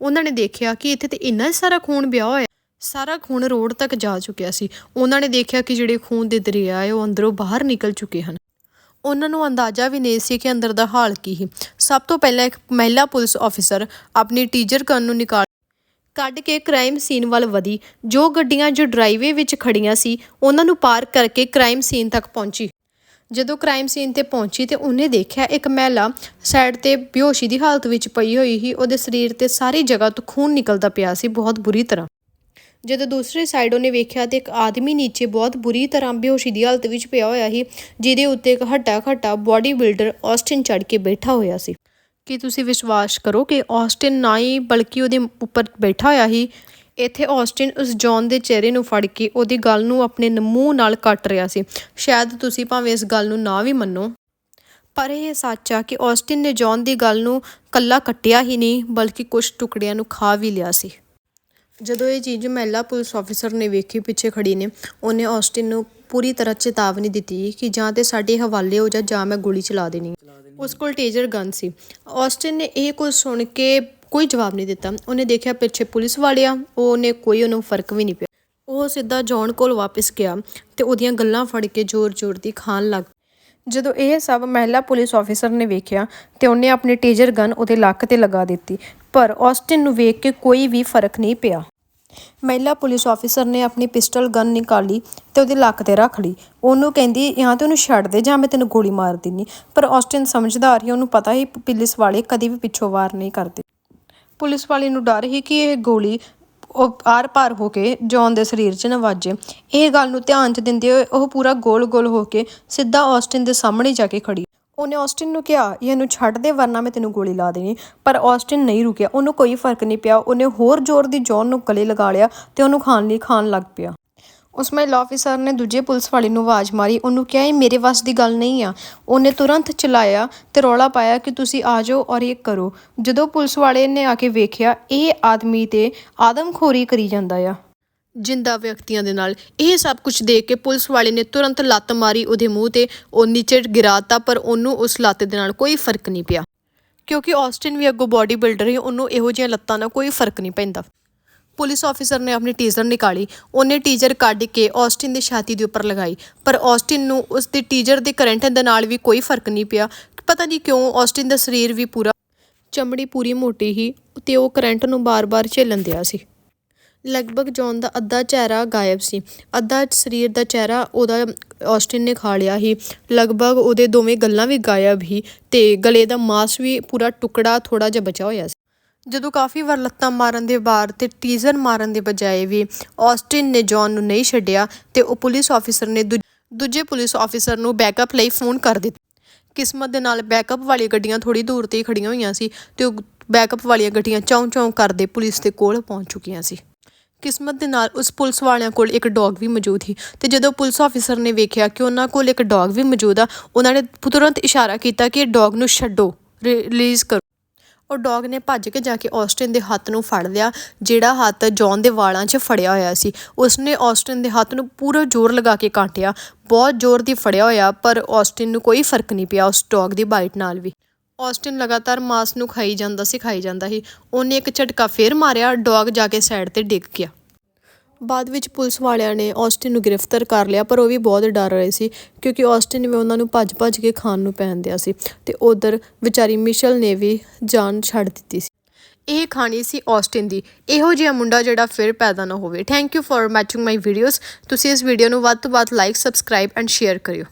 ਉਹਨਾਂ ਨੇ ਦੇਖਿਆ ਕਿ ਇੱਥੇ ਤੇ ਇੰਨਾ ਸਾਰਾ ਖੂਨ ਵਿਆਹ ਹੋਇਆ। ਸਾਰਾ ਖੂਨ ਰੋਡ ਤੱਕ ਜਾ ਚੁੱਕਿਆ ਸੀ। ਉਹਨਾਂ ਨੇ ਦੇਖਿਆ ਕਿ ਜਿਹੜੇ ਖੂਨ ਦੇ ਦਰਿਆ ਹੈ, ਉਹ ਅੰਦਰੋਂ ਬਾਹਰ ਨਿਕਲ ਚੁੱਕੇ ਹਨ। ਉਹਨਾਂ ਨੂੰ ਅੰਦਾਜ਼ਾ ਵੀ ਨਹੀਂ ਸੀ ਕਿ ਅੰਦਰ ਦਾ ਹਾਲ ਕੀ ਹੈ ਸਭ ਤੋਂ ਪਹਿਲਾਂ ਇੱਕ ਮਹਿਲਾ ਪੁਲਿਸ ਆਫੀਸਰ ਆਪਣੀ ਟੀਜਰ ਗਨ ਨੂੰ ਨਿਕਾਲ ਕੱਢ ਕੇ ਕ੍ਰਾਈਮ ਸੀਨ ਵੱਲ ਵਧੀ। ਜੋ ਗੱਡੀਆਂ ਜੋ ਡਰਾਈਵੇ ਵਿੱਚ ਖੜੀਆਂ ਸੀ, ਉਹਨਾਂ ਨੂੰ ਪਾਰ ਕਰਕੇ ਕ੍ਰਾਈਮ ਸੀਨ ਤੱਕ ਪਹੁੰਚੀ। ਜਦੋਂ ਕ੍ਰਾਈਮ ਸੀਨ ਤੇ ਪਹੁੰਚੀ ਤੇ ਉਹਨੇ ਦੇਖਿਆ ਇੱਕ ਮਹਿਲਾ ਸਾਈਡ ਤੇ ਬੇਹੋਸ਼ੀ ਦੀ ਹਾਲਤ ਵਿੱਚ ਪਈ ਹੋਈ ਸੀ। ਉਹਦੇ ਸਰੀਰ ਤੇ ਸਾਰੀ ਜਗ੍ਹਾ ਤੋਂ ਖੂਨ ਨਿਕਲਦਾ ਪਿਆ ਸੀ। ਬਹੁਤ ਬੁਰੀ ਤਰ੍ਹਾਂ। ਜਦੋਂ ਦੂਸਰੇ ਸਾਈਡ ਉਹਨੇ ਵੇਖਿਆ ਤੇ ਇੱਕ ਆਦਮੀ ਨੀਚੇ ਬਹੁਤ ਬੁਰੀ ਤਰ੍ਹਾਂ ਬੇਹੋਸ਼ੀ ਦੀ ਹਾਲਤ ਵਿੱਚ ਪਿਆ ਹੋਇਆ ਸੀ, ਜਿਹਦੇ ਉੱਤੇ ਇੱਕ ਹੱਟਾ ਘੱਟਾ ਬਾਡੀ ਬਿਲਡਰ ਆਸਟਿਨ ਚੜ ਕੇ ਬੈਠਾ ਹੋਇਆ ਸੀ। ਕੀ ਤੁਸੀਂ ਵਿਸ਼ਵਾਸ ਕਰੋ ਕਿ ਆਸਟਿਨ ਨਾ ਹੀ ਬਲਕਿ ਉਹਦੇ ਉੱਪਰ ਬੈਠਾ ਹੋਇਆ ਸੀ? ਇੱਥੇ ਆਸਟਿਨ ਉਸ ਜੌਨ ਦੇ ਚਿਹਰੇ ਨੂੰ ਫੜ ਕੇ ਉਹਦੀ ਗੱਲ ਨੂੰ ਆਪਣੇ ਮੂੰਹ ਨਾਲ ਕੱਟ ਰਿਹਾ ਸੀ। ਸ਼ਾਇਦ ਤੁਸੀਂ ਭਾਵੇਂ ਇਸ ਗੱਲ ਨੂੰ ਨਾ ਵੀ ਮੰਨੋ। ਪਰ ਇਹ ਸੱਚ ਆ ਕਿ ਆਸਟਿਨ ਨੇ ਜੌਨ ਦੀ ਗੱਲ ਨੂੰ ਕੱਲਾ ਕੱਟਿਆ ਹੀ ਨਹੀਂ, ਬਲਕਿ ਕੁਝ ਟੁਕੜਿਆਂ ਨੂੰ ਖਾ ਵੀ ਲਿਆ ਸੀ। ਜਦੋਂ ਇਹ ਚੀਜ਼ ਮਹਿਲਾ ਪੁਲਿਸ ਆਫੀਸਰ ਨੇ ਵੇਖੀ, ਪਿੱਛੇ ਖੜੀ ਨੇ, ਉਹਨੇ ਔਸਟਿਨ ਨੂੰ ਪੂਰੀ ਤਰ੍ਹਾਂ ਚੇਤਾਵਨੀ ਦਿੱਤੀ ਕਿ ਜਾਂ ਤੇ ਸਾਡੇ ਹਵਾਲੇ ਹੋ ਜਾ ਜਾਂ ਮੈਂ ਗੋਲੀ ਚਲਾ ਦੇਣੀ ਉਸ ਕੋਲ ਟੇਜਰ ਗਨ ਸੀ। ਔਸਟਿਨ ਨੇ ਇਹ ਕੁਝ ਸੁਣ ਕੇ ਕੋਈ ਜਵਾਬ ਨਹੀਂ ਦਿੱਤਾ। ਉਹਨੇ ਦੇਖਿਆ ਪਿੱਛੇ ਪੁਲਿਸ ਵਾਲੇ ਉਹਨੇ ਕੋਈ ਉਹਨੂੰ ਫ਼ਰਕ ਵੀ ਨਹੀਂ ਪਿਆ। ਉਹ ਸਿੱਧਾ ਜੌਨ ਕੋਲ ਵਾਪਸ ਗਿਆ ਤੇ ਉਹਦੀਆਂ ਗੱਲਾਂ ਫੜ ਕੇ ਜ਼ੋਰ-ਜ਼ੋਰ ਦੀ ਖਾਣ ਲੱਗ ਜਦੋਂ ਇਹ ਸਭ ਮਹਿਲਾ ਪੁਲਿਸ ਆਫੀਸਰ ਨੇ ਵੇਖਿਆ ਤੇ ਉਹਨੇ ਆਪਣੇ ਟੇਜਰ ਗਨ ਉਹਦੇ ਲੱਕ ਤੇ ਲਗਾ ਦਿੱਤੀ, ਪਰ ਆਸਟਿਨ ਨੂੰ ਵੇਖ ਕੇ ਕੋਈ ਵੀ ਫ਼ਰਕ ਨਹੀਂ ਪਿਆ। ਮਹਿਲਾ ਪੁਲਿਸ ਆਫੀਸਰ ਨੇ ਆਪਣੀ ਪਿਸਟਲ ਗਨ ਨਿਕਾਲੀ ਤੇ ਉਹਦੇ ਲੱਕ ਤੇ ਰੱਖ ਲਈ। ਉਹਨੂੰ ਕਹਿੰਦੀ ਜਾਂ ਤੇ ਉਹਨੂੰ ਛੱਡ ਦੇ ਜਾਂ ਮੈਂ ਤੈਨੂੰ ਗੋਲੀ ਮਾਰ ਦਿੰਨੀ। ਪਰ ਆਸਟਿਨ ਸਮਝਦਾਰ ਹੀ ਉਹਨੂੰ ਪਤਾ ਹੀ ਪੁਲਿਸ ਵਾਲੇ ਕਦੀ ਵੀ ਪਿੱਛੋਂ ਵਾਰ ਨਹੀਂ ਕਰਦੇ। ਪੁਲਿਸ ਵਾਲੇ ਨੂੰ ਡਰ ਹੀ ਕਿ ਇਹ ਗੋਲੀ ਉਹ ਆਰ ਪਾਰ ਹੋ ਕੇ ਜੌਨ ਦੇ ਸਰੀਰ 'ਚ ਨਵਾਜੇ ਇਹ ਗੱਲ ਨੂੰ ਧਿਆਨ 'ਚ ਦਿੰਦੇ ਹੋਏ ਉਹ ਪੂਰਾ ਗੋਲ-ਗੋਲ ਹੋ ਕੇ ਸਿੱਧਾ ਆਸਟਿਨ ਦੇ ਸਾਹਮਣੇ ਜਾ ਕੇ ਖੜੀ ਉਹਨੇ ਆਸਟਿਨ ਨੂੰ ਕਿਹਾ ਇਹਨੂੰ ਛੱਡ ਦੇ ਵਰਨਾ ਮੈਂ ਤੈਨੂੰ ਗੋਲੀ ਲਾ ਦੇਣੀ। ਪਰ ਆਸਟਿਨ ਨਹੀਂ ਰੁਕਿਆ। ਉਹਨੂੰ ਕੋਈ ਫ਼ਰਕ ਨਹੀਂ ਪਿਆ। ਉਹਨੇ ਹੋਰ ਜ਼ੋਰ ਦੀ ਜੌਨ ਨੂੰ ਗਲੇ ਲਗਾ ਲਿਆ ਤੇ ਉਹਨੂੰ ਖਾਣ ਲਈ ਖਾਣ ਲੱਗ ਪਿਆ। ਉਸ ਮਹਿਲਾ ਆਫੀਸਰ ਨੇ ਦੂਜੇ ਪੁਲਿਸ ਵਾਲੇ ਨੂੰ ਆਵਾਜ਼ ਮਾਰੀ। ਉਹਨੂੰ ਕਿਹਾ, ਇਹ ਮੇਰੇ ਵੱਸ ਦੀ ਗੱਲ ਨਹੀਂ ਆ। ਉਹਨੇ ਤੁਰੰਤ ਚਲਾਇਆ ਤੇ ਰੌਲਾ ਪਾਇਆ ਕਿ ਤੁਸੀਂ ਆ ਜਾਓ ਔਰ ਇਹ ਕਰੋ। ਜਦੋਂ ਪੁਲਿਸ ਵਾਲੇ ਨੇ ਆ ਕੇ ਵੇਖਿਆ, ਇਹ ਆਦਮੀ ਤੇ ਆਦਮਖੋਰੀ ਕਰੀ ਜਾਂਦਾ ਆ। ਜਿੰਦਾ ਵਿਅਕਤੀਆਂ ਦੇ ਨਾਲ। ਇਹ ਸਭ ਕੁਝ ਦੇਖ ਕੇ ਪੁਲਿਸ ਵਾਲੇ ਨੇ ਤੁਰੰਤ ਲੱਤ ਮਾਰੀ ਉਹਦੇ ਮੂੰਹ ਤੇ। ਉਹ ਨੀਚੇ ਗਿਰਾਤਾ ਪਰ ਉਹਨੂੰ ਉਸ ਲੱਤ ਦੇ ਨਾਲ ਕੋਈ ਫ਼ਰਕ ਨਹੀਂ ਪਿਆ। ਕਿਉਂਕਿ ਆਸਟਿਨ ਵੀ ਅੱਗੋਂ ਬਾਡੀ ਬਿਲਡਰ ਹੀ ਉਹਨੂੰ ਇਹੋ ਜਿਹੀਆਂ ਲੱਤਾਂ ਨਾਲ ਕੋਈ ਫ਼ਰਕ ਨਹੀਂ ਪੈਂਦਾ। ਪੁਲਿਸ ਆਫੀਸਰ ਨੇ ਆਪਣੀ ਟੀਜ਼ਰ ਨਿਕਾਲੀ। ਉਹਨੇ ਟੀਜ਼ਰ ਕੱਢ ਕੇ ਆਸਟਿਨ ਦੀ ਛਾਤੀ ਦੇ ਉੱਪਰ ਲਗਾਈ। ਪਰ ਆਸਟਿਨ ਨੂੰ ਉਸ ਦੇ ਟੀਜ਼ਰ ਦੇ ਕਰੰਟ ਦੇ ਨਾਲ ਵੀ ਕੋਈ ਫ਼ਰਕ ਨਹੀਂ ਪਿਆ। ਪਤਾ ਨਹੀਂ ਕਿਉਂ ਆਸਟਿਨ ਦਾ ਸਰੀਰ ਵੀ ਪੂਰਾ ਚਮੜੀ ਪੂਰੀ ਮੋਟੀ ਹੀ ਤੇ ਉਹ ਕਰੰਟ ਨੂੰ ਬਾਰ-ਬਾਰ ਝੇਲਣ ਦਿਆ ਸੀ। ਲਗਭਗ ਜੌਨ ਦਾ ਅੱਧਾ ਚਿਹਰਾ ਗਾਇਬ ਸੀ। ਅੱਧਾ ਸਰੀਰ ਦਾ ਚਿਹਰਾ ਉਹਦਾ ਔਸਟਿਨ ਨੇ ਖਾ ਲਿਆ ਸੀ। ਲਗਭਗ ਉਹਦੇ ਦੋਵੇਂ ਗੱਲਾਂ ਵੀ ਗਾਇਬ ਸੀ ਤੇ ਗਲੇ ਦਾ ਮਾਸ ਵੀ ਪੂਰਾ ਟੁਕੜਾ ਥੋੜਾ ਜਿਹਾ ਬਚਾ ਹੋਇਆ ਸੀ। ਜਦੋਂ ਕਾਫੀ ਵਾਰ ਲੱਤਾਂ ਮਾਰਨ ਦੇ ਬਾਅਦ ਤੇ ਟੀਜ਼ਰ ਮਾਰਨ ਦੇ ਬਜਾਏ ਵੀ ਔਸਟਿਨ ਨੇ ਜੌਨ ਨੂੰ ਨਹੀਂ ਛੱਡਿਆ ਤੇ ਉਹ ਪੁਲਿਸ ਆਫੀਸਰ ਨੇ ਦੂ- ਦੂਜੇ ਪੁਲਿਸ ਆਫੀਸਰ ਨੂੰ ਬੈਕਅਪ ਲਈ ਫੋਨ ਕਰ ਦਿੱਤਾ। ਕਿਸਮਤ ਦੇ ਨਾਲ ਬੈਕਅਪ ਵਾਲੀਆਂ ਗੱਡੀਆਂ ਥੋੜੀ ਦੂਰ ਤੇ ਹੀ ਖੜੀਆਂ ਹੋਈਆਂ ਸੀ ਤੇ ਉਹ ਬੈਕਅਪ ਵਾਲੀਆਂ ਗੱਡੀਆਂ ਚੌਂ ਚੌਂ ਕਰਦੇ ਪੁਲਿਸ ਦੇ ਕੋਲ ਪਹੁੰਚ ਚੁੱਕੀਆਂ ਸੀ। ਕਿਸਮਤ ਦੇ ਨਾਲ ਉਸ ਪੁਲਿਸ ਵਾਲਿਆਂ ਕੋਲ ਇੱਕ ਡੌਗ ਵੀ ਮੌਜੂਦ ਸੀ। ਤੇ ਜਦੋਂ ਪੁਲਿਸ ਆਫੀਸਰ ਨੇ ਵੇਖਿਆ ਕਿ ਉਹਨਾਂ ਕੋਲ ਇੱਕ ਡੌਗ ਵੀ ਮੌਜੂਦ ਆ, ਉਹਨਾਂ ਨੇ ਤੁਰੰਤ ਇਸ਼ਾਰਾ ਕੀਤਾ ਕਿ ਇਹ ਡੌਗ ਨੂੰ ਛੱਡੋ ਰਿਲੀਜ਼ ਕਰੋ। ਉਹ ਡੌਗ ਨੇ ਭੱਜ ਕੇ ਜਾ ਕੇ ਆਸਟਿਨ ਦੇ ਹੱਥ ਨੂੰ ਫੜ ਲਿਆ, ਜਿਹੜਾ ਹੱਥ ਜੌਨ ਦੇ ਵਾਲਾਂ 'ਚ ਫੜਿਆ ਹੋਇਆ ਸੀ। ਉਸਨੇ ਆਸਟਿਨ ਦੇ ਹੱਥ ਨੂੰ ਪੂਰਾ ਜ਼ੋਰ ਲਗਾ ਕੇ ਕਾਟਿਆ। ਬਹੁਤ ਜ਼ੋਰ ਦੀ ਫੜਿਆ ਹੋਇਆ, ਪਰ ਆਸਟਿਨ ਨੂੰ ਕੋਈ ਫ਼ਰਕ ਨਹੀਂ ਪਿਆ ਉਸ ਡੌਗ ਦੀ ਬਾਈਟ ਨਾਲ ਵੀ। ਔਸਟਿਨ ਲਗਾਤਾਰ ਮਾਸ ਨੂੰ ਖਾਈ ਜਾਂਦਾ ਸੀ, ਖਾਈ ਜਾਂਦਾ ਸੀ। ਉਹਨੇ ਇੱਕ ਝਟਕਾ ਫੇਰ ਮਾਰਿਆ, ਡੌਗ ਜਾ ਕੇ ਸਾਈਡ ਤੇ ਡਿੱਗ ਗਿਆ। ਬਾਅਦ ਵਿੱਚ ਪੁਲਿਸ ਵਾਲਿਆਂ ਨੇ ਔਸਟਿਨ ਨੂੰ ਗ੍ਰਿਫਤਾਰ ਕਰ ਲਿਆ, ਪਰ ਉਹ ਵੀ ਬਹੁਤ ਡਰ ਰਹੇ ਸੀ, ਕਿਉਂਕਿ ਔਸਟਿਨ ਵੀ ਉਹਨਾਂ ਨੂੰ ਭੱਜ-ਭੱਜ ਕੇ ਖਾਣ ਨੂੰ ਪੈਣ ਦਿਆ ਸੀ ਤੇ ਉਧਰ ਵਿਚਾਰੀ ਮਿਸ਼ਲ ਨੇ ਵੀ ਜਾਨ ਛੱਡ ਦਿੱਤੀ ਸੀ। ਇਹ ਕਹਾਣੀ ਸੀ ਔਸਟਿਨ ਦੀ। ਇਹੋ ਜਿਹਾ ਮੁੰਡਾ ਜਿਹੜਾ ਫਿਰ ਪੈਦਾ ਨਾ ਹੋਵੇ। Thank you for watching my videos ਤੁਸੀਂ ਇਸ ਵੀਡੀਓ ਨੂੰ ਵੱਧ ਤੋਂ ਵੱਧ ਲਾਈਕ ਸਬਸਕ੍ਰਾਈਬ ਐਂਡ ਸ਼ੇਅਰ ਕਰਿਓ।